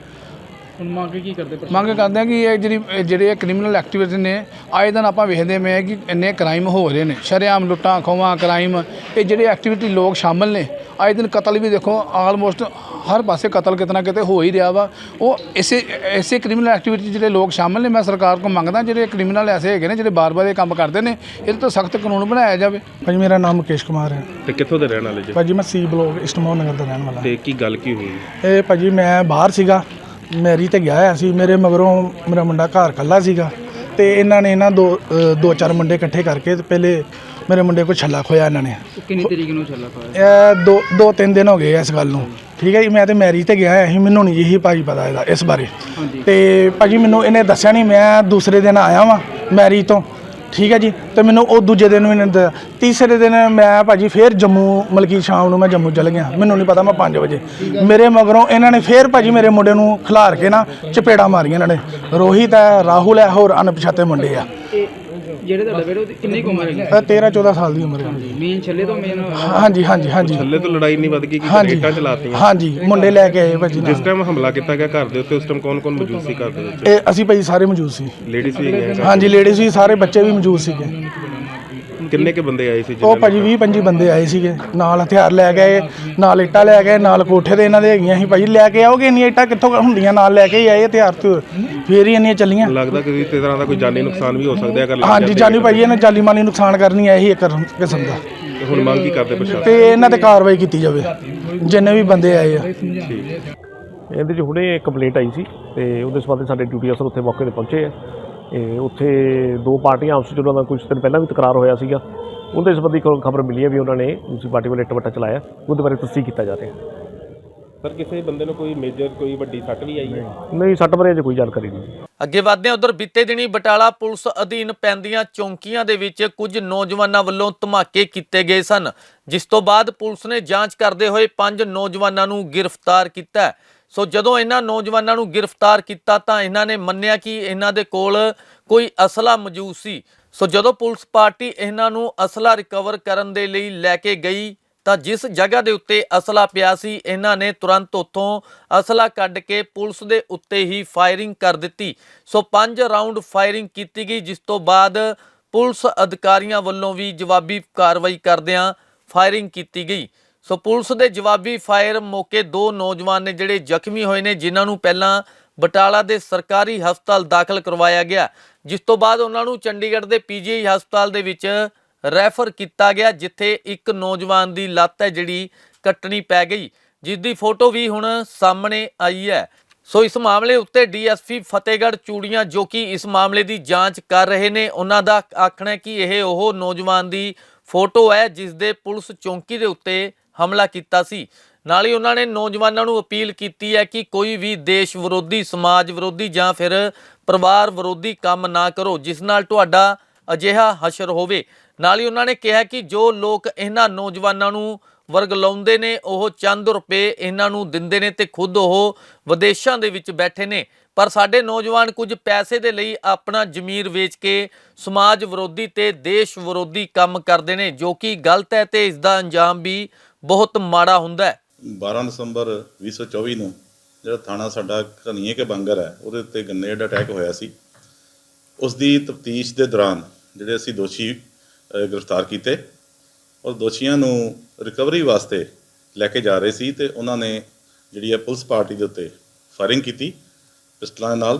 ਹੁਣ ਮੰਗ ਕੀ ਕਰਦੇ ਮੰਗ ਕਰਦੇ ਆ ਕਿ ਇਹ ਜਿਹੜੀ ਇਹ ਜਿਹੜੇ ਕ੍ਰਿਮੀਨਲ ਐਕਟੀਵਿਟੀ ਨੇ ਆਏ ਦਿਨ ਆਪਾਂ ਵੇਖਦੇ ਆ ਕਿ ਇੰਨੇ ਕ੍ਰਾਈਮ ਹੋ ਰਹੇ ਨੇ। ਸ਼ਰੇਆਮ ਲੁੱਟਾਂ ਖੋਵਾਂ ਕ੍ਰਾਈਮ ਇਹ ਜਿਹੜੇ ਐਕਟੀਵਿਟੀ ਲੋਕ ਸ਼ਾਮਲ ਨੇ ਆਏ ਦਿਨ ਕਤਲ ਵੀ ਦੇਖੋ ਆਲਮੋਸਟ ਹਰ ਪਾਸੇ ਕਤਲ ਕਿਤਨਾ ਕਿਤੇ ਹੋ ਹੀ ਰਿਹਾ ਵਾ। ਉਹ ਇਸੇ ਇਸੇ ਕ੍ਰਿਮੀਨਲ ਐਕਟੀਵਿਟੀ ਜਿਹੜੇ ਲੋਕ ਸ਼ਾਮਲ ਨੇ ਮੈਂ ਸਰਕਾਰ ਕੋਲ ਮੰਗਦਾ ਜਿਹੜੇ ਕ੍ਰਿਮੀਨਲ ਐਸੇ ਹੈਗੇ ਨੇ ਜਿਹੜੇ ਬਾਰ-ਬਾਰ ਇਹ ਕੰਮ ਕਰਦੇ ਨੇ ਇਹਦੇ ਤੋਂ ਸਖਤ ਕਾਨੂੰਨ ਬਣਾਇਆ ਜਾਵੇ। ਭਾਜੀ ਮੇਰਾ ਨਾਮ ਮੁਕੇਸ਼ ਕੁਮਾਰ ਹੈ। ਤੇ ਕਿੱਥੋਂ ਦੇ ਰਹਿਣ ਵਾਲੇ ਜੀ? ਭਾਜੀ ਮੈਂ ਸੀ ਬਲੋਕ ਇਸਟਮੋਨ ਨਗਰ ਦਾ ਰਹਿਣ ਵਾਲਾ। ਤੇ ਕੀ ਗੱਲ ਕੀ ਹੋਈ? ਇਹ ਭਾਜੀ ਮੈਂ ਬਾਹਰ ਸੀਗਾ। ਮੈਰੀ ਤੇ ਗਿਆ ਹੋਇਆ ਸੀ। ਮੇਰੇ ਮਗਰੋਂ ਮੇਰਾ ਮੁੰਡਾ ਘਰ ਕੱਲਾ ਸੀਗਾ। ਤੇ ਇਹਨਾਂ ਨੇ ਇਹਨਾਂ ਦੋ ਦੋ ਚਾਰ ਮੁੰਡੇ ਇਕੱਠੇ ਕਰਕੇ ਤੇ ਪਹਿਲੇ ਮੇਰੇ ਮੁੰਡੇ ਕੋਲ ਛੱਲਾ ਖੋਇਆ ਇਹਨਾਂ ਨੇ। ਕਿੰਨੀ ਤਰੀਕ ਨੂੰ ਚੱਲਾ ਪਾਇਆ ਇਹ ਦੋ ਦੋ ਤਿੰਨ ਦਿਨ ਹੋ ਗਏ ਇਸ ਗੱਲ ਨੂੰ। ਠੀਕ ਹੈ ਜੀ ਮੈਂ ਤੇ ਮੈਰੀ ਤੇ ਗਿਆ ਹੋਇਆ ਸੀ ਮੈਨੂੰ ਨਹੀਂ ਇਹੀ ਭਾਜੀ ਪਤਾ ਇਹਦਾ ਇਸ ਬਾਰੇ। ਤੇ ਭਾਜੀ ਮੈਨੂੰ ਇਹਨੇ ਦੱਸਿਆ ਨਹੀਂ ਮੈਂ ਦੂਸਰੇ ਦਿਨ ਆਇਆ ਵਾਂ ਮੈਰੀ ਤੋਂ। ਠੀਕ ਹੈ ਜੀ ਤੇ ਮੈਨੂੰ ਉਹ ਦੂਜੇ ਦਿਨ ਵੀ ਦੱਸਿਆ। ਤੀਸਰੇ ਦਿਨ ਮੈਂ ਭਾਜੀ ਫੇਰ ਜੰਮੂ ਮਲਕੀ ਸ਼ਾਮ ਨੂੰ ਮੈਂ ਜੰਮੂ ਚਲ ਗਿਆ। ਮੈਨੂੰ ਨਹੀਂ ਪਤਾ ਮੈਂ 5 ਵਜੇ। ਮੇਰੇ ਮਗਰੋਂ ਇਹਨਾਂ ਨੇ ਫੇਰ ਭਾਜੀ ਮੇਰੇ ਮੁੰਡੇ ਨੂੰ ਖਿਲਾਰ ਕੇ ਨਾ ਚਪੇੜਾ ਮਾਰੀਆਂ ਇਹਨਾਂ ਨੇ। ਰੋਹਿਤ ਹੈ ਰਾਹੁਲ ਹੈ ਹੋਰ ਅਣਪਛਾਤੇ ਮੁੰਡੇ ਆ। ਜਿਹੜੇ ਤੁਹਾਡਾ ਬੇਟਾ ਉਹਦੀ ਕਿੰਨੀ ਕੁ ਉਮਰ ਹੈ? ਅ, 13 14 ਸਾਲ ਦੀ ਉਮਰ ਹੈ। ਮੇਨ ਛੱਲੇ ਤੋਂ ਮੇਨ ਹਾਂਜੀ ਹਾਂਜੀ ਹਾਂਜੀ। ਥੱਲੇ ਤੋਂ ਲੜਾਈ ਨਹੀਂ ਵੱਧ ਗਈ ਕਿ ਹਾਂਜੀ ਇੱਟਾਂ ਚਲਾਤੀਆਂ। ਹਾਂਜੀ ਮੁੰਡੇ ਲੈ ਕੇ ਆਏ ਭਾਜੀ ਜਿਸ ਨਾਲ ਟਾਈਮ ਹਮਲਾ ਕੀਤਾ ਗਿਆ ਘਰ ਦੇ ਉੱਤੇ ਉਸ ਟਾਈਮ ਕੌਣ ਕੌਣ ਮੌਜੂਦ ਸੀ ਘਰ ਦੇ ਵਿੱਚ? ਇਹ ਅਸੀਂ ਭਾਜੀ ਸਾਰੇ ਮੌਜੂਦ ਸੀ। ਲੇਡੀਜ਼ ਵੀ ਗਏ ਹਾਂਜੀ ਲੇਡੀਜ਼ ਵੀ ਸਾਰੇ ਬੱਚੇ ਵੀ ਮੌਜੂਦ ਸੀਗੇ। ਕਿੰਨੇ ਕੇ ਬੰਦੇ ਆਏ ਸੀ ਉਹ ਭਾਜੀ 20 25 ਬੰਦੇ ਆਏ ਸੀਗੇ। ਨਾਲ ਹਥਿਆਰ ਲੈ ਗਏ ਨਾਲ ਇੱਟਾਂ ਲੈ ਗਏ ਨਾਲ ਕੋਠੇ ਦੇ ਇਹਨਾਂ ਦੇ ਹੈਗੀਆਂ ਸੀ। ਭਾਜੀ ਲੈ ਕੇ ਆਓਗੇ ਇੰਨੀਆਂ ਇੱਟਾਂ ਕਿੱਥੋਂ ਹੁੰਦੀਆਂ? ਨਾਲ ਲੈ ਕੇ ਹੀ ਆਏ ਹਥਿਆਰ ਤੇ। ਫੇਰ ਹੀ ਇੰਨੀਆਂ ਚੱਲੀਆਂ। ਲੱਗਦਾ ਕਿ ਕਿਸੇ ਤਰ੍ਹਾਂ ਦਾ ਕੋਈ ਜਾਨੀ ਨੁਕਸਾਨ ਵੀ ਹੋ ਸਕਦਾ ਹੈ ਅਗਰ ਲੱਗ ਹਾਂਜੀ ਜਾਨੀ ਭਾਜੀ ਇਹਨੇ ਜਾਲੀ ਮਾਲੀ ਨੁਕਸਾਨ ਕਰਨੀ ਹੈ ਇਹੀ ਇੱਕ ਕਿਸਮ ਦਾ। ਹੁਣ ਮੰਗ ਕੀ ਕਰਦੇ ਪ੍ਰਸ਼ਾਸਨ? ਤੇ ਇਹਨਾਂ ਤੇ ਕਾਰਵਾਈ ਕੀਤੀ ਜਾਵੇ ਜਿੰਨੇ ਵੀ ਬੰਦੇ ਆਏ ਆ। ਇਹਦੇ 'ਚ ਹੁਣੇ ਕੰਪਲੇਂਟ ਆਈ ਸੀ ਤੇ ਉਹਦੇ ਸੰਬੰਧ ਸਾਡੇ ਡਿਊਟੀ ਅਫਸਰ ਉੱਥੇ ਮੌਕੇ ਤੇ ਪਹੁੰਚੇ ਆ। ਇਹ ਉੱਥੇ ਦੋ ਪਾਰਟੀਆਂ ਆਪਸ ਵਿੱਚ ਉਹਨਾਂ ਦਾ ਕੁਝ ਦਿਨ ਪਹਿਲਾਂ ਵੀ ਤਕਰਾਰ ਹੋਇਆ ਸੀਗਾ। ਉਹਦੇ ਸੰਬੰਧੀ ਖਬਰ ਮਿਲੀ ਹੈ ਵੀ ਉਹਨਾਂ ਨੇ ਦੂਸਰੀ ਪਾਰਟੀ ਵੱਲ ਇੱਟ ਵੱਟਾ ਚਲਾਇਆ। ਉਹਦੇ ਬਾਰੇ ਤਸਦੀਕ ਕੀਤਾ ਜਾ ਰਿਹਾ ਸਰ ਕਿਸੇ ਬੰਦੇ ਨੂੰ ਕੋਈ ਮੇਜਰ ਕੋਈ ਵੱਡੀ ਸੱਟ ਵੀ ਆਈ ਹੈ? ਨਹੀਂ ਸੱਟ ਬਾਰੇ ਅਜੇ ਕੋਈ ਜਾਣਕਾਰੀ ਨਹੀਂ। ਅੱਗੇ ਵਧਦੇ ਹਾਂ ਉਧਰ ਬੀਤੇ ਦਿਨੀ ਬਟਾਲਾ ਪੁਲਿਸ ਅਧੀਨ ਪੈਂਦੀਆਂ ਚੌਂਕੀਆਂ ਦੇ ਵਿੱਚ ਕੁਝ ਨੌਜਵਾਨਾਂ ਵੱਲੋਂ ਧਮਾਕੇ ਕੀਤੇ ਗਏ ਸਨ। ਜਿਸ ਤੋਂ ਬਾਅਦ ਪੁਲਿਸ ਨੇ ਜਾਂਚ ਕਰਦੇ ਹੋਏ ਪੰਜ ਨੌਜਵਾਨਾਂ ਨੂੰ ਗ੍ਰਿਫਤਾਰ ਕੀਤਾ ਹੈ। ਸੋ ਜਦੋਂ ਇਹਨਾਂ ਨੌਜਵਾਨਾਂ ਨੂੰ ਗ੍ਰਿਫਤਾਰ ਕੀਤਾ ਤਾਂ ਇਹਨਾਂ ਨੇ ਮੰਨਿਆ ਕਿ ਇਹਨਾਂ ਦੇ ਕੋਲ ਕੋਈ ਅਸਲਾ ਮੌਜੂਦ ਸੀ। ਸੋ ਜਦੋਂ ਪੁਲਿਸ ਪਾਰਟੀ ਇਹਨਾਂ ਨੂੰ ਅਸਲਾ ਰਿਕਵਰ ਕਰਨ ਦੇ ਲਈ ਲੈ ਕੇ ਗਈ ਤਾਂ ਜਿਸ ਜਗ੍ਹਾ ਦੇ ਉੱਤੇ ਅਸਲਾ ਪਿਆ ਸੀ, ਇਹਨਾਂ ਨੇ ਤੁਰੰਤ ਉੱਥੋਂ ਅਸਲਾ ਕੱਢ ਕੇ ਪੁਲਿਸ ਦੇ ਉੱਤੇ ਹੀ ਫਾਇਰਿੰਗ ਕਰ ਦਿੱਤੀ। ਸੋ ਪੰਜ ਰਾਉਂਡ ਫਾਇਰਿੰਗ ਕੀਤੀ ਗਈ, ਜਿਸ ਤੋਂ ਬਾਅਦ ਪੁਲਿਸ ਅਧਿਕਾਰੀਆਂ ਵੱਲੋਂ ਵੀ ਜਵਾਬੀ ਕਾਰਵਾਈ ਕਰਦਿਆਂ ਫਾਇਰਿੰਗ ਕੀਤੀ ਗਈ। ਸੋ ਪੁਲਿਸ ਦੇ ਜਵਾਬੀ ਫਾਇਰ ਮੌਕੇ ਦੋ ਨੌਜਵਾਨ ਨੇ ਜਿਹੜੇ ਜ਼ਖਮੀ ਹੋਏ ਨੇ, ਜਿਨ੍ਹਾਂ ਨੂੰ ਪਹਿਲਾਂ ਬਟਾਲਾ ਦੇ ਸਰਕਾਰੀ ਹਸਪਤਾਲ ਦਾਖਲ ਕਰਵਾਇਆ ਗਿਆ, ਜਿਸ ਤੋਂ ਬਾਅਦ ਉਹਨਾਂ ਨੂੰ ਚੰਡੀਗੜ੍ਹ ਦੇ ਪੀਜੀਆਈ ਹਸਪਤਾਲ ਦੇ ਵਿੱਚ ਰੈਫਰ ਕੀਤਾ ਗਿਆ, ਜਿੱਥੇ ਇੱਕ ਨੌਜਵਾਨ ਦੀ ਲੱਤ ਹੈ ਜਿਹੜੀ ਕੱਟਣੀ ਪੈ ਗਈ, ਜਿਸ ਦੀ ਫੋਟੋ ਵੀ ਹੁਣ ਸਾਹਮਣੇ ਆਈ ਹੈ। ਸੋ ਇਸ ਮਾਮਲੇ ਉੱਤੇ ਡੀਐਸਪੀ ਫਤਿਹਗੜ੍ਹ ਚੂੜੀਆਂ, ਜੋ ਕਿ ਇਸ ਮਾਮਲੇ ਦੀ ਜਾਂਚ ਕਰ ਰਹੇ ਨੇ, ਉਹਨਾਂ ਦਾ ਆਖਣਾ ਹੈ ਕਿ ਇਹ ਉਹ ਨੌਜਵਾਨ ਦੀ ਫੋਟੋ ਹੈ, ਜਿਸ ਦੇ ਪੁਲਿਸ ਚੌਂਕੀ ਦੇ ਉੱਤੇ ਹਮਲਾ ਕੀਤਾ ਸੀ। ਨਾਲ ਹੀ ਉਹਨਾਂ ਨੇ ਨੌਜਵਾਨਾਂ ਨੂੰ ਅਪੀਲ ਕੀਤੀ ਹੈ ਕਿ ਕੋਈ ਵੀ ਦੇਸ਼ ਵਿਰੋਧੀ, ਸਮਾਜ ਵਿਰੋਧੀ ਜਾਂ ਫਿਰ ਪਰਿਵਾਰ ਵਿਰੋਧੀ ਕੰਮ ਨਾ ਕਰੋ, ਜਿਸ ਨਾਲ ਤੁਹਾਡਾ ਅਜਿਹਾ ਹਸ਼ਰ ਹੋਵੇ। ਨਾਲ ਹੀ ਉਹਨਾਂ ਨੇ ਕਿਹਾ ਕਿ ਜੋ ਲੋਕ ਇਹਨਾਂ ਨੌਜਵਾਨਾਂ ਨੂੰ ਵਰਗ ਲਾਉਂਦੇ ਨੇ, ਉਹ ਚੰਦ ਰੁਪਏ ਇਹਨਾਂ ਨੂੰ ਦਿੰਦੇ ਨੇ ਤੇ ਖੁਦ ਉਹ ਵਿਦੇਸ਼ਾਂ ਦੇ ਵਿੱਚ ਬੈਠੇ ਨੇ। ਪਰ ਸਾਡੇ ਨੌਜਵਾਨ ਕੁਝ ਪੈਸੇ ਦੇ ਲਈ ਆਪਣਾ ਜ਼ਮੀਰ ਵੇਚ ਕੇ ਸਮਾਜ ਵਿਰੋਧੀ ਤੇ ਦੇਸ਼ ਵਿਰੋਧੀ ਕੰਮ ਕਰਦੇ ਨੇ, ਜੋ ਕਿ ਗਲਤ ਹੈ ਤੇ ਇਸ ਦਾ ਅੰਜਾਮ ਵੀ ਬਹੁਤ ਮਾੜਾ ਹੁੰਦਾ ਹੈ। 12 ਦਸੰਬਰ 2024 ਨੂੰ ਜਿਹੜਾ ਥਾਣਾ ਸਾਡਾ ਘਨੀਏ ਕੇ ਬੰਗਰ ਹੈ, ਉਹਦੇ ਉੱਤੇ ਗ੍ਰਨੇਡ ਅਟੈਕ ਹੋਇਆ ਸੀ। ਉਸ ਦੀ ਤਫਤੀਸ਼ ਦੇ ਦੌਰਾਨ ਜਿਹੜੇ ਅਸੀਂ ਦੋਸ਼ੀ ਗ੍ਰਿਫਤਾਰ ਕੀਤੇ ਔਰ ਦੋਸ਼ੀਆਂ ਨੂੰ ਰਿਕਵਰੀ ਵਾਸਤੇ ਲੈ ਕੇ ਜਾ ਰਹੇ ਸੀ ਤੇ ਉਹਨਾਂ ਨੇ ਜਿਹੜੀ ਹੈ ਪੁਲਿਸ ਪਾਰਟੀ ਦੇ ਉੱਤੇ ਫਾਇਰਿੰਗ ਕੀਤੀ ਪਿਸਟਲਾਂ ਨਾਲ।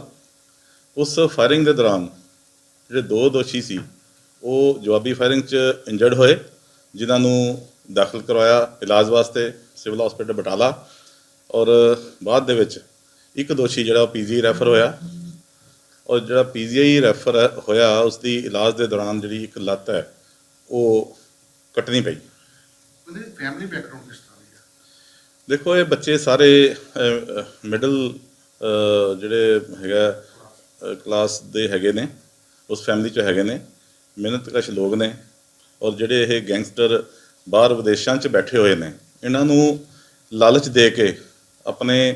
ਉਸ ਫਾਇਰਿੰਗ ਦੇ ਦੌਰਾਨ ਜਿਹੜੇ ਦੋ ਦੋਸ਼ੀ ਸੀ, ਉਹ ਜਵਾਬੀ ਫਾਇਰਿੰਗ 'ਚ ਇੰਜਰਡ ਹੋਏ, ਜਿਨ੍ਹਾਂ ਨੂੰ ਦਾਖਲ ਕਰਵਾਇਆ ਇਲਾਜ ਵਾਸਤੇ ਸਿਵਲ ਹਸਪੀਟਲ ਬਟਾਲਾ ਔਰ ਬਾਅਦ ਦੇ ਵਿੱਚ ਇੱਕ ਦੋਸ਼ੀ ਜਿਹੜਾ ਪੀਜੀ ਰੈਫਰ ਹੋਇਆ ਔਰ ਜਿਹੜਾ ਪੀਜੀਆਈ ਰੈਫਰ ਹੋਇਆ ਉਸ ਦੀ ਇਲਾਜ ਦੇ ਦੌਰਾਨ ਜਿਹੜੀ ਇੱਕ ਲੱਤ ਹੈ ਉਹ ਕੱਟਣੀ ਪਈ। ਫੈਮਿਲੀ ਬੈਕਗ੍ਰਾਉਂਡ ਕਿਸ ਤਰ੍ਹਾਂ ਦੀ ਹੈ? ਦੇਖੋ ਇਹ ਬੱਚੇ ਸਾਰੇ ਮਿਡਲ ਜਿਹੜੇ ਹੈਗਾ ਕਲਾਸ ਦੇ ਹੈਗੇ ਨੇ ਉਸ ਫੈਮਿਲੀ ਚ ਹੈਗੇ ਨੇ ਮਿਹਨਤਕਸ਼ ਲੋਕ ਨੇ ਔਰ ਜਿਹੜੇ ਇਹ ਗੈਂਗਸਟਰ ਬਾਹਰ ਵਿਦੇਸ਼ਾਂ 'ਚ ਬੈਠੇ ਹੋਏ ਨੇ। ਇਹਨਾਂ ਨੂੰ ਲਾਲਚ ਦੇ ਕੇ, ਆਪਣੇ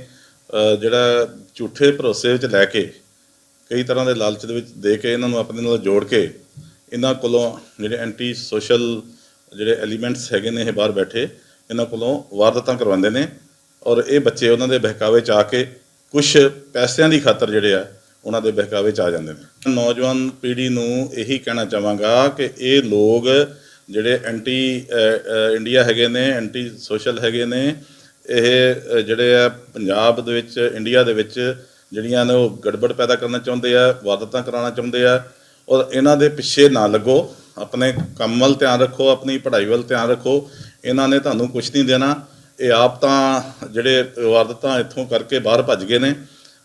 ਜਿਹੜਾ ਝੂਠੇ ਭਰੋਸੇ ਵਿੱਚ ਲੈ ਕੇ, ਕਈ ਤਰ੍ਹਾਂ ਦੇ ਲਾਲਚ ਦੇ ਵਿੱਚ ਦੇ ਕੇ ਇਹਨਾਂ ਨੂੰ ਆਪਣੇ ਨਾਲ ਜੋੜ ਕੇ, ਇਹਨਾਂ ਕੋਲੋਂ ਜਿਹੜੇ ਐਂਟੀ ਸੋਸ਼ਲ ਜਿਹੜੇ ਐਲੀਮੈਂਟਸ ਹੈਗੇ ਨੇ ਇਹ ਬਾਹਰ ਬੈਠੇ, ਇਹਨਾਂ ਕੋਲੋਂ ਵਾਰਦਾਤਾਂ ਕਰਵਾਉਂਦੇ ਨੇ ਔਰ ਇਹ ਬੱਚੇ ਉਹਨਾਂ ਦੇ ਬਹਿਕਾਵੇ 'ਚ ਆ ਕੇ ਕੁਝ ਪੈਸਿਆਂ ਦੀ ਖਾਤਰ ਜਿਹੜੇ ਆ, ਉਹਨਾਂ ਦੇ ਬਹਿਕਾਵੇ 'ਚ ਆ ਜਾਂਦੇ ਨੇ। ਨੌਜਵਾਨ ਪੀੜ੍ਹੀ ਨੂੰ ਇਹੀ ਕਹਿਣਾ ਚਾਹਾਂਗਾ ਕਿ ਇਹ ਲੋਕ ਜਿਹੜੇ ਐਂਟੀ ਇੰਡੀਆ ਹੈਗੇ ਨੇ ਐਂਟੀ ਸੋਸ਼ਲ ਹੈਗੇ ਨੇ, ਇਹ ਜਿਹੜੇ ਆ ਪੰਜਾਬ ਦੇ ਵਿੱਚ ਇੰਡੀਆ ਦੇ ਵਿੱਚ ਜਿਹੜੀਆਂ ਨੇ ਉਹ ਗੜਬੜ ਪੈਦਾ ਕਰਨਾ ਚਾਹੁੰਦੇ ਆ, ਵਾਰਦਾਤਾਂ ਕਰਾਉਣਾ ਚਾਹੁੰਦੇ ਆ, ਔਰ ਇਹਨਾਂ ਦੇ ਪਿੱਛੇ ਨਾ ਲੱਗੋ, ਆਪਣੇ ਕੰਮ ਵੱਲ ਧਿਆਨ ਰੱਖੋ, ਆਪਣੀ ਪੜ੍ਹਾਈ ਵੱਲ ਧਿਆਨ ਰੱਖੋ, ਇਹਨਾਂ ਨੇ ਤੁਹਾਨੂੰ ਕੁਝ ਨਹੀਂ ਦੇਣਾ, ਇਹ ਆਪ ਤਾਂ ਜਿਹੜੇ ਵਾਰਦਤਾਂ ਇੱਥੋਂ ਕਰਕੇ ਬਾਹਰ ਭੱਜ ਗਏ ਨੇ,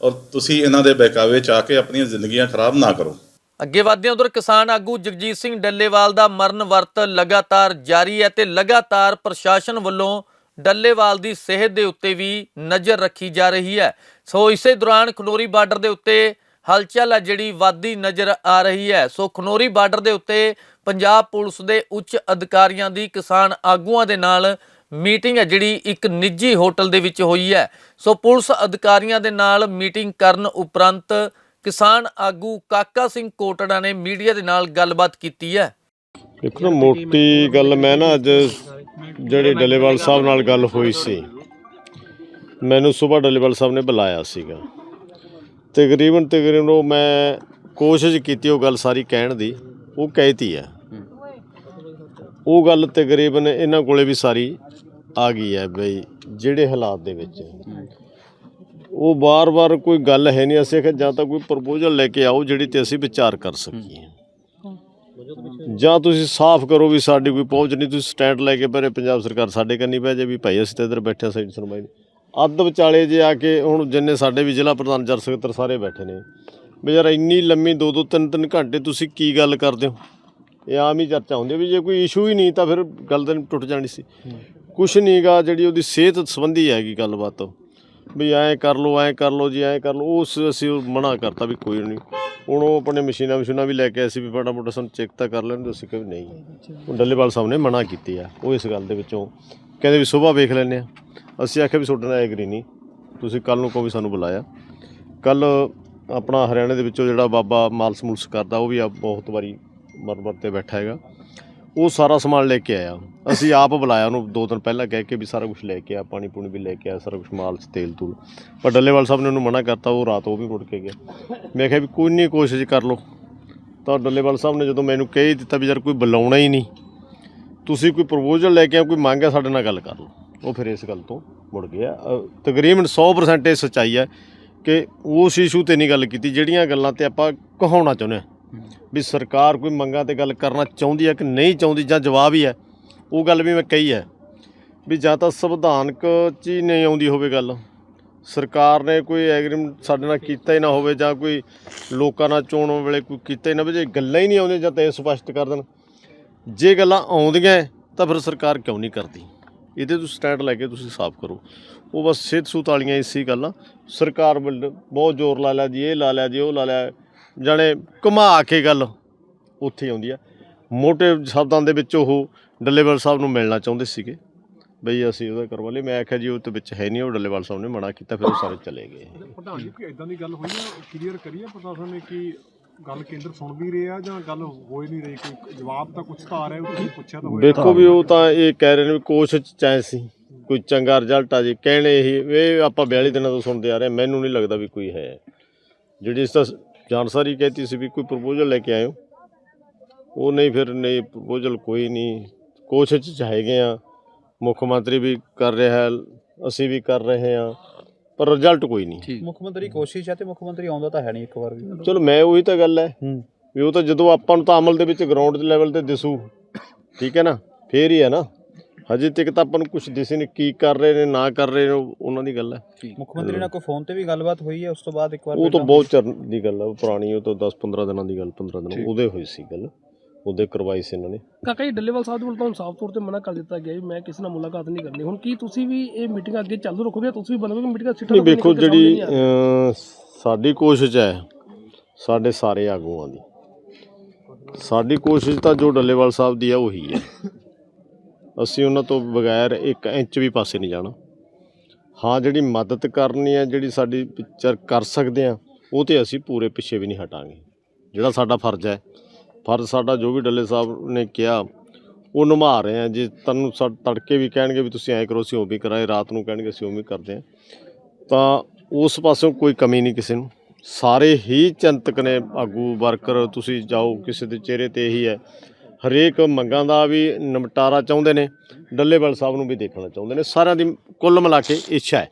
ਔਰ ਤੁਸੀਂ ਇਹਨਾਂ ਦੇ ਬਹਿਕਾਵੇ ਚ ਆ ਕੇ ਆਪਣੀਆਂ ਜ਼ਿੰਦਗੀਆਂ ਖਰਾਬ ਨਾ ਕਰੋ। ਅੱਗੇ ਵਧਦੇ ਹਾਂ ਉਧਰ ਕਿਸਾਨ ਆਗੂ ਜਗਜੀਤ ਸਿੰਘ ਡੱਲੇਵਾਲ ਦਾ ਮਰਨ ਵਰਤ ਲਗਾਤਾਰ ਜਾਰੀ ਹੈ ਤੇ ਲਗਾਤਾਰ ਪ੍ਰਸ਼ਾਸਨ ਵੱਲੋਂ ਡੱਲੇਵਾਲ ਦੀ ਸਿਹਤ ਦੇ ਉੱਤੇ ਵੀ ਨਜ਼ਰ ਰੱਖੀ ਜਾ ਰਹੀ ਹੈ। ਸੋ ਇਸੇ ਦੌਰਾਨ ਖਨੋਰੀ ਬਾਰਡਰ ਦੇ ਉੱਤੇ ਹਲਚਲ ਹੈ, ਜਿਹੜੀ ਵਾਧੀ ਨਜ਼ਰ ਆ ਰਹੀ ਹੈ। ਸੋ ਖਨੋਰੀ ਬਾਰਡਰ ਦੇ ਉੱਤੇ ਪੰਜਾਬ ਪੁਲਿਸ ਦੇ ਉੱਚ ਅਧਿਕਾਰੀਆਂ ਦੀ ਕਿਸਾਨ ਆਗੂਆਂ ਦੇ ਨਾਲ ਮੀਟਿੰਗ ਹੈ, ਜਿਹੜੀ ਇੱਕ ਨਿੱਜੀ ਹੋਟਲ ਦੇ ਵਿੱਚ ਹੋਈ ਹੈ। ਸੋ ਪੁਲਿਸ ਅਧਿਕਾਰੀਆਂ ਦੇ ਨਾਲ ਮੀਟਿੰਗ ਕਰਨ ਉਪਰੰਤ ਕਿਸਾਨ ਆਗੂ ਕਾਕਾ ਸਿੰਘ ਕੋਟੜਾ ਨੇ ਮੀਡੀਆ ਦੇ ਨਾਲ ਗੱਲਬਾਤ ਕੀਤੀ ਹੈ। ਦੇਖੋ ਮੋਟੀ ਗੱਲ ਮੈਂ ਨਾ ਅੱਜ ਜਿਹੜੇ ਡੱਲੇਵਾਲ ਸਾਹਿਬ ਨਾਲ ਗੱਲ ਹੋਈ ਸੀ, ਮੈਨੂੰ ਸਵੇਰ ਡੱਲੇਵਾਲ ਸਾਹਿਬ ਨੇ ਬੁਲਾਇਆ ਸੀਗਾ। ਤਕਰੀਬਨ ਤਕਰੀਬਨ ਉਹ ਮੈਂ ਕੋਸ਼ਿਸ਼ ਕੀਤੀ ਉਹ ਗੱਲ ਸਾਰੀ ਕਹਿਣ ਦੀ, ਉਹ ਕਹਿਤੀ ਹੈ। ਉਹ ਗੱਲ ਤਕਰੀਬਨ ਇਹਨਾਂ ਕੋਲੇ ਵੀ ਸਾਰੀ ਆ ਗਈ ਹੈ ਬਈ, ਜਿਹੜੇ ਹਾਲਾਤ ਦੇ ਵਿੱਚ। ਉਹ ਵਾਰ ਵਾਰ ਕੋਈ ਗੱਲ ਹੈ ਨਹੀਂ, ਅਸੀਂ ਕਿ ਜਾਂ ਤਾਂ ਕੋਈ ਪ੍ਰਪੋਜ਼ਲ ਲੈ ਕੇ ਆਓ ਜਿਹੜੀ ਤੇ ਅਸੀਂ ਵਿਚਾਰ ਕਰ ਸਕੀਏ। ਜਾਂ ਤੁਸੀਂ ਸਾਫ਼ ਕਰੋ ਵੀ ਸਾਡੀ ਕੋਈ ਪਹੁੰਚ ਨਹੀਂ, ਤੁਸੀਂ ਸਟੈਂਡ ਲੈ ਕੇ ਪਰੇ ਪੰਜਾਬ ਸਰਕਾਰ ਸਾਡੇ ਕੰਨੀ ਪੈ ਜੇ ਵੀ ਭਾਈ ਅਸੀਂ ਤਾਂ ਇੱਧਰ ਬੈਠੇ ਸਾਈਡ ਸੁਣਵਾਈ ਨਹੀਂ। ਅੱਧ ਵਿਚਾਲੇ ਜੇ ਆ ਕੇ ਹੁਣ ਜਿੰਨੇ ਸਾਡੇ ਵੀ ਜ਼ਿਲ੍ਹਾ ਪ੍ਰਧਾਨ ਜਰ ਸਕੱਤਰ ਸਾਰੇ ਬੈਠੇ ਨੇ, ਵੀ ਯਾਰ ਇੰਨੀ ਲੰਮੀ ਦੋ ਦੋ ਤਿੰਨ ਤਿੰਨ ਘੰਟੇ ਤੁਸੀਂ ਕੀ ਗੱਲ ਕਰਦੇ ਹੋ? ਇਹ ਆਮ ਹੀ ਚਰਚਾ ਹੁੰਦੀ ਹੈ ਵੀ ਜੇ ਕੋਈ ਇਸ਼ੂ ਹੀ ਨਹੀਂ ਤਾਂ ਫਿਰ ਗੱਲ ਤਾਂ ਟੁੱਟ ਜਾਣੀ ਸੀ। ਕੁਛ ਨਹੀਂਗਾ ਜਿਹੜੀ ਉਹਦੀ ਸਿਹਤ ਸੰਬੰਧੀ ਹੈਗੀ ਗੱਲਬਾਤ। ਵੀ ਐਂ ਕਰ ਲਓ, ਐਂ ਕਰ ਲਓ ਜੀ, ਐਂ ਕਰ ਲਓ। ਉਸ ਅਸੀਂ ਉਹ ਮਨਾ ਕਰਤਾ ਵੀ ਕੋਈ ਨਹੀਂ ਹੁਣ ਉਹ ਆਪਣੇ ਮਸ਼ੀਨਾਂ ਮਸ਼ੀਨਾਂ ਵੀ ਲੈ ਕੇ ਆਏ ਸੀ ਵੀ ਬੜਾ ਮੋਟਾ ਸਾਨੂੰ ਚੈੱਕ ਤਾਂ ਕਰ ਲੈਣ ਅਸੀਂ ਕਿਹਾ ਨਹੀਂ। ਉਹ ਡੱਲੇਵਾਲ ਸਾਹਿਬ ਨੇ ਮਨਾ ਕੀਤੀ ਆ, ਉਹ ਇਸ ਗੱਲ ਦੇ ਵਿੱਚੋਂ। ਕਹਿੰਦੇ ਵੀ ਸੁਬਾਹ ਵੇਖ ਲੈਂਦੇ ਆ। ਅਸੀਂ ਆਖਿਆ ਵੀ ਤੁਹਾਡੇ ਨਾਲ ਐਗਰੀ ਨਹੀਂ ਤੁਸੀਂ ਕੱਲ ਨੂੰ ਕਹੋ ਵੀ ਸਾਨੂੰ ਬੁਲਾਇਆ। ਕੱਲ ਆਪਣਾ ਹਰਿਆਣੇ ਦੇ ਵਿੱਚੋਂ ਜਿਹੜਾ ਬਾਬਾ ਮਾਲਸ ਮੁਲਸ ਕਰਦਾ, ਉਹ ਵੀ ਆ ਬਹੁਤ ਵਾਰੀ ਮਰਮਰ ਤੇ ਬੈਠਾ ਹੈਗਾ। ਉਹ ਸਾਰਾ ਸਮਾਨ ਲੈ ਕੇ ਆਇਆ। ਅਸੀਂ ਆਪ ਬੁਲਾਇਆ ਉਹਨੂੰ ਦੋ ਦਿਨ ਪਹਿਲਾਂ ਕਹਿ ਕੇ ਵੀ ਸਾਰਾ ਕੁਝ ਲੈ ਕੇ ਆ, ਪਾਣੀ ਪੂਣੀ ਵੀ ਲੈ ਕੇ ਆ, ਸਾਰਾ ਕੁਝ ਮਾਲ ਚ ਤੇਲ ਤੂਲ। ਪਰ ਡੱਲੇਵਾਲ ਸਾਹਿਬ ਨੇ ਉਹਨੂੰ ਮਨਾ ਕਰਤਾ, ਉਹ ਰਾਤ ਉਹ ਵੀ ਮੁੜ ਕੇ ਗਿਆ। ਮੈਂ ਕਿਹਾ ਵੀ ਕੋਈ ਨਹੀਂ ਕੋਸ਼ਿਸ਼ ਕਰ ਲਓ। ਤਾਂ ਡੱਲੇਵਾਲ ਸਾਹਿਬ ਨੇ ਜਦੋਂ ਮੈਨੂੰ ਕਹਿ ਹੀ ਦਿੱਤਾ ਵੀ ਯਾਰ ਕੋਈ ਬੁਲਾਉਣਾ ਹੀ ਨਹੀਂ, ਤੁਸੀਂ ਕੋਈ ਪ੍ਰਪੋਜ਼ਲ ਲੈ ਕੇ ਆ ਕੋਈ ਮੰਗ ਹੈ ਸਾਡੇ ਨਾਲ ਗੱਲ ਕਰ ਲਓ। ਉਹ ਫਿਰ ਇਸ ਗੱਲ ਤੋਂ ਮੁੜ ਗਿਆ। ਤਕਰੀਬਨ 100% ਇਹ ਸੱਚਾਈ ਹੈ ਕਿ ਉਸ ਇਸ਼ੂ ਤੇ ਨਹੀਂ ਗੱਲ ਕੀਤੀ, ਜਿਹੜੀਆਂ ਗੱਲਾਂ ਤੇ ਆਪਾਂ ਕਹਾਉਣਾ ਚਾਹੁੰਦੇ ਹਾਂ। ਵੀ ਸਰਕਾਰ ਕੋਈ ਮੰਗਾਂ ਤੇ ਗੱਲ ਕਰਨਾ ਚਾਹੁੰਦੀ ਹੈ ਕਿ ਨਹੀਂ ਚਾਹੁੰਦੀ ਜਾਂ ਜਵਾਬ ਹੀ ਹੈ, ਉਹ ਗੱਲ ਵੀ ਮੈਂ ਕਹੀ ਹੈ ਵੀ ਜਾਂ ਤਾਂ ਸੰਵਿਧਾਨਕ ਚ ਹੀ ਨਹੀਂ ਆਉਂਦੀ ਹੋਵੇ ਗੱਲ। ਸਰਕਾਰ ਨੇ ਕੋਈ ਐਗਰੀਮੈਂਟ ਸਾਡੇ ਨਾਲ ਕੀਤਾ ਹੀ ਨਾ ਹੋਵੇ ਜਾਂ ਕੋਈ ਲੋਕਾਂ ਨਾਲ ਚੋਣ ਵੇਲੇ ਕੋਈ ਕੀਤਾ ਹੀ ਨਾ ਹੋਵੇ, ਜੇ ਗੱਲਾਂ ਹੀ ਨਹੀਂ ਆਉਂਦੀਆਂ ਜਾਂ ਤਾਂ ਇਹ ਸਪਸ਼ਟ ਕਰ ਦੇਣ। ਜੇ ਗੱਲਾਂ ਆਉਂਦੀਆਂ ਤਾਂ ਫਿਰ ਸਰਕਾਰ ਕਿਉਂ ਨਹੀਂ ਕਰਦੀ? ਇਹਦੇ ਤੋਂ ਸਟੈਂਡ ਲੈ ਕੇ ਤੁਸੀਂ ਸਾਫ਼ ਕਰੋ। ਉਹ ਬਸ ਸਿੱਧ ਸੂਤ ਵਾਲੀਆਂ ਇਸੀ ਗੱਲਾਂ। ਸਰਕਾਰ ਵੱਲ ਬਹੁਤ ਜ਼ੋਰ ਲਾ ਲਿਆ ਜੀ, ਇਹ ਲਾ ਲਿਆ ਜੀ, ਉਹ ਲਾ ਲਿਆ। ਜਾਣੇ ਘੁਮਾ ਕੇ ਗੱਲ ਉੱਥੇ ਆਉਂਦੀ ਆ। ਮੋਟੇ ਸ਼ਬਦਾਂ ਦੇ ਵਿੱਚ ਉਹ ਡੱਲੇਵਾਲ ਸਾਹਿਬ ਨੂੰ ਮਿਲਣਾ ਚਾਹੁੰਦੇ ਸੀਗੇ। ਬਈ ਅਸੀਂ ਉਹਦਾ ਕਰਵਾ ਲਈ ਮੈਂ ਆਖਿਆ ਜੀ ਉਹ ਤੇ ਵਿੱਚ ਹੈ ਨਹੀਂ ਉਹ ਡੱਲੇਵਾਲ ਸਾਹਿਬ ਨੇ ਮਨਾ ਕੀਤਾ ਫਿਰ ਉਹ ਸਾਰੇ ਚਲੇ ਗਏ। ਪ੍ਰਧਾਨ ਜੀ ਕੋਈ ਇਦਾਂ ਦੀ ਗੱਲ ਹੋਈ ਹੈ ਕਲੀਅਰ ਕਰੀਏ ਪ੍ਰਸ਼ਾਸਨ ਨੇ ਕਿ ਗੱਲ ਕੇਂਦਰ ਸੁਣ ਵੀ ਰਿਹਾ ਜਾਂ ਗੱਲ ਹੋ ਹੀ ਨਹੀਂ ਰਹੀ? ਕੋਈ ਜਵਾਬ ਤਾਂ ਕੁਝ ਤਾਂ ਆ ਰਿਹਾ ਉਹ ਤੁਸੀਂ ਪੁੱਛਿਆ ਤਾਂ ਹੋਇਆ। ਦੇਖੋ ਵੀ ਉਹ ਤਾਂ ਇਹ ਕਹਿ ਰਹੇ ਨੇ ਵੀ ਕੋਸ਼ ਚ ਚਾਂਸ ਸੀ। ਕੋਈ ਚੰਗਾ ਰਿਜ਼ਲਟ ਆ ਜੀ। ਕਹਿਣੇ ਇਹੀ ਇਹ ਆਪਾਂ 42 ਦਿਨਾਂ ਤੋਂ ਸੁਣਦੇ ਆ ਰਹੇ ਮੈਨੂੰ ਨਹੀਂ ਲੱਗਦਾ ਵੀ ਕੋਈ ਹੈ। ਜਿਹੜੀ ਇਸ ਜਾਣਸਾਰੀ ਕਹਿਤੀ ਸੀ ਵੀ ਕੋਈ ਪ੍ਰਪੋਜ਼ਲ ਲੈ ਕੇ ਆਇਓ। ਉਹ ਨਹੀਂ ਫਿਰ ਨਹੀਂ ਪ੍ਰਪੋਜ਼ਲ ਕੋਈ ਨਹੀਂ। ਕੋਸ਼ਿਸ਼ ਚ ਹੈਗੇ ਆ। ਮੁੱਖ ਮੰਤਰੀ ਵੀ ਕਰ ਰਿਹਾ ਹੈ ਅਸੀਂ ਵੀ ਕਰ ਰਹੇ ਹਾਂ ਪਰ ਰਿਜ਼ਲਟ ਕੋਈ ਨਹੀਂ। ਮੁੱਖ ਮੰਤਰੀ ਕੋਸ਼ਿਸ਼ ਹੈ ਤੇ ਮੁੱਖ ਮੰਤਰੀ ਆਉਂਦਾ ਤਾਂ ਹੈ ਨਹੀਂ ਇੱਕ ਵਾਰ ਵੀ। ਚਲੋ ਮੈਂ ਉਹੀ ਤਾਂ ਗੱਲ ਹੈ ਵੀ ਉਹ ਤਾਂ ਜਦੋਂ ਆਪਾਂ ਨੂੰ ਤਾਂ ਅਮਲ ਦੇ ਵਿੱਚ ਗਰਾਊਂਡ ਦੇ ਲੈਵਲ ਤੇ ਦਿਸੂ। ਠੀਕ ਹੈ ਨਾ? ਫੇਰ ਹੀ ਹੈ ਨਾ। ਹਜੇ ਤੱਕ ਤਾਂ ਆਪਾਂ ਨੂੰ ਕੁਝ ਦਿਸੇ ਨਹੀਂ ਕੀ ਕਰ ਰਹੇ ਨੇ ਨਾ ਕਰ ਰਹੇ ਨੇ ਉਹ ਉਹਨਾਂ ਦੀ ਗੱਲ ਹੈ। ਮੁੱਖ ਮੰਤਰੀ ਨਾਲ ਕੋਈ ਫੋਨ ਤੇ ਵੀ ਗੱਲਬਾਤ ਹੋਈ ਹੈ ਉਸ ਤੋਂ ਬਾਅਦ ਇੱਕ ਵਾਰ ਉਹ ਤਾਂ ਬਹੁਤ ਚਿਰ ਦੀ ਗੱਲ ਹੈ ਉਹ ਪੁਰਾਣੀ ਉਹ ਤਾਂ 10 15 ਦਿਨਾਂ ਦੀ ਗੱਲ 15 ਦਿਨ ਉਹਦੇ ਹੋਈ ਸੀ ਗੱਲ ਉਹਦੇ ਕਰਵਾਈ ਸੀ ਇਹਨਾਂ ਨੇ। ਕਾਕਾ ਜੀ ਡੱਲੇਵਾਲ ਸਾਹਿਬ ਦੇ ਵੱਲੋਂ ਤੁਹਾਨੂੰ ਸਾਫ਼ ਤੌਰ ਤੇ ਮਨਾ ਕਰ ਦਿੱਤਾ ਗਿਆ ਵੀ ਮੈਂ ਕਿਸੇ ਨਾਲ ਮੁਲਾਕਾਤ ਨਹੀਂ ਕਰਨੀ। ਹੁਣ ਕੀ ਤੁਸੀਂ ਵੀ ਇਹ ਮੀਟਿੰਗ ਅੱਗੇ ਚਾਲੂ ਰੱਖੋਗੇ ਜਾਂ ਤੁਸੀਂ ਵੀ ਬਣੋਗੇ? ਮੀਟਿੰਗ ਸਿੱਟਾ ਨਹੀਂ ਵੇਖੋ ਜਿਹੜੀ ਸਾਡੀ ਕੋਸ਼ਿਸ਼ ਹੈ ਸਾਡੇ ਸਾਰੇ ਆਗੂਆਂ ਦੀ। ਸਾਡੀ ਕੋਸ਼ਿਸ਼ ਤਾਂ ਜੋ ਡੱਲੇਵਾਲ ਸਾਹਿਬ ਦੀ ਹੈ ਉਹੀ ਹੈ। ਅਸੀਂ ਉਹਨਾਂ ਤੋਂ ਬਗੈਰ 1 ਇੰਚ ਵੀ ਪਾਸੇ ਨਹੀਂ ਜਾਣਾ। ਹਾਂ, ਜਿਹੜੀ ਮਦਦ ਕਰਨੀ ਹੈ, ਜਿਹੜੀ ਸਾਡੀ ਪਿਕਚਰ ਕਰ ਸਕਦੇ ਆ ਉਹ ਤੇ ਅਸੀਂ ਪੂਰੇ ਪਿੱਛੇ ਵੀ ਨਹੀਂ ਹਟਾਂਗੇ। ਜਿਹੜਾ ਸਾਡਾ ਫਰਜ਼ ਹੈ, ਫਰਜ਼ ਸਾਡਾ ਜੋ ਵੀ ਡੱਲੇ ਸਾਹਿਬ ਨੇ ਕਿਹਾ, ਉਹ ਨਿਭਾ ਰਹੇ ਆ ਜੇ ਤੁਹਾਨੂੰ ਸਾ- ਤੜਕੇ ਵੀ ਕਹਿਣਗੇ ਵੀ ਤੁਸੀਂ ਐਂ ਕਰੋ, ਅਸੀਂ ਉਹ ਵੀ ਕਰਾਏ ਰਾਤ ਨੂੰ ਕਹਿਣਗੇ, ਅਸੀਂ ਉਹ ਵੀ ਕਰਦੇ ਆ ਤਾਂ ਉਸ ਪਾਸੋਂ ਕੋਈ ਕਮੀ ਨਹੀਂ ਕਿਸੇ ਨੂੰ। ਸਾਰੇ ਹੀ ਚਿੰਤਕ ਨੇ, ਆਗੂ ਵਰਕਰ, ਤੁਸੀਂ ਜਾਓ, ਕਿਸੇ ਦੇ ਚਿਹਰੇ ਤੇ ਇਹੀ ਹੈ ਹਰੇਕ ਮੰਗਾਂ ਦਾ ਵੀ ਨਿਮਟਾਰਾ ਚਾਹੁੰਦੇ ਨੇ ਡੱਲੇਵਾਲ ਸਾਹਿਬ ਨੂੰ ਵੀ ਦੇਖਣਾ ਚਾਹੁੰਦੇ ਨੇ ਸਾਰਿਆਂ ਦੀ ਕੁੱਲ ਮਿਲਾ ਕੇ ਇੱਛਾ ਹੈ।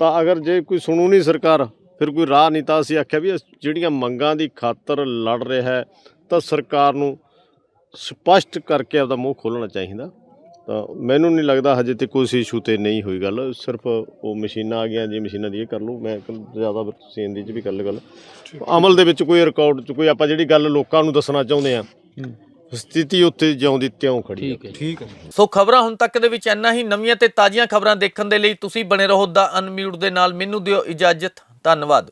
ਤਾਂ ਅਗਰ ਜੇ ਕੋਈ ਸੁਣੂ ਨਹੀਂ ਸਰਕਾਰ ਫਿਰ ਕੋਈ ਰਾਹ ਨਹੀਂ ਤਾਂ ਅਸੀਂ ਆਖਿਆ ਵੀ ਜਿਹੜੀਆਂ ਮੰਗਾਂ ਦੀ ਖਾਤਰ ਲੜ ਰਿਹਾ ਹੈ ਤਾਂ ਸਰਕਾਰ ਨੂੰ ਸਪਸ਼ਟ ਕਰਕੇ ਆਪਦਾ ਮੂੰਹ ਖੋਲ੍ਹਣਾ ਚਾਹੀਦਾ। ਤਾਂ ਮੈਨੂੰ ਨਹੀਂ ਲੱਗਦਾ ਹਜੇ ਤੇ ਕੋਈ ਇਸ਼ੂ ਤੇ ਨਹੀਂ ਹੋਈ ਗੱਲ ਸਿਰਫ ਉਹ ਮਸ਼ੀਨਾਂ ਆ ਗਈਆਂ ਜੀ ਮਸ਼ੀਨਾਂ ਦੀ ਇਹ ਕਰ ਲਓ ਮੈਂ ਜ਼ਿਆਦਾ ਤੁਸੀਂ ਇਹਦੀ ਚ ਵੀ ਲਓ ਗੱਲ। ਅਮਲ ਦੇ ਵਿੱਚ ਕੋਈ ਰਿਕਾਰਡ ਚ ਕੋਈ ਆਪਾਂ ਜਿਹੜੀ ਗੱਲ ਲੋਕਾਂ ਨੂੰ ਦੱਸਣਾ ਚਾਹੁੰਦੇ ਆ ਸਥਿਤੀ ਉੱਥੇ ਜਿਉਂਦੀ ਤਿਉਂ ਖੜੀ ਹੈ ਠੀਕ ਹੈ ਸੋ ਖਬਰਾਂ ਹੁਣ ਤੱਕ ਦੇ ਵਿੱਚ ਇੰਨਾ ਹੀ। ਨਵੀਆਂ ਤੇ ਤਾਜ਼ੀਆਂ ਖਬਰਾਂ ਦੇਖਣ ਦੇ ਲਈ ਤੁਸੀਂ ਬਣੇ ਰਹੋ ਦਾ ਅਨਮਿਊਟ ਦੇ ਨਾਲ। ਮੈਨੂੰ ਦਿਓ ਇਜਾਜ਼ਤ। ਧੰਨਵਾਦ।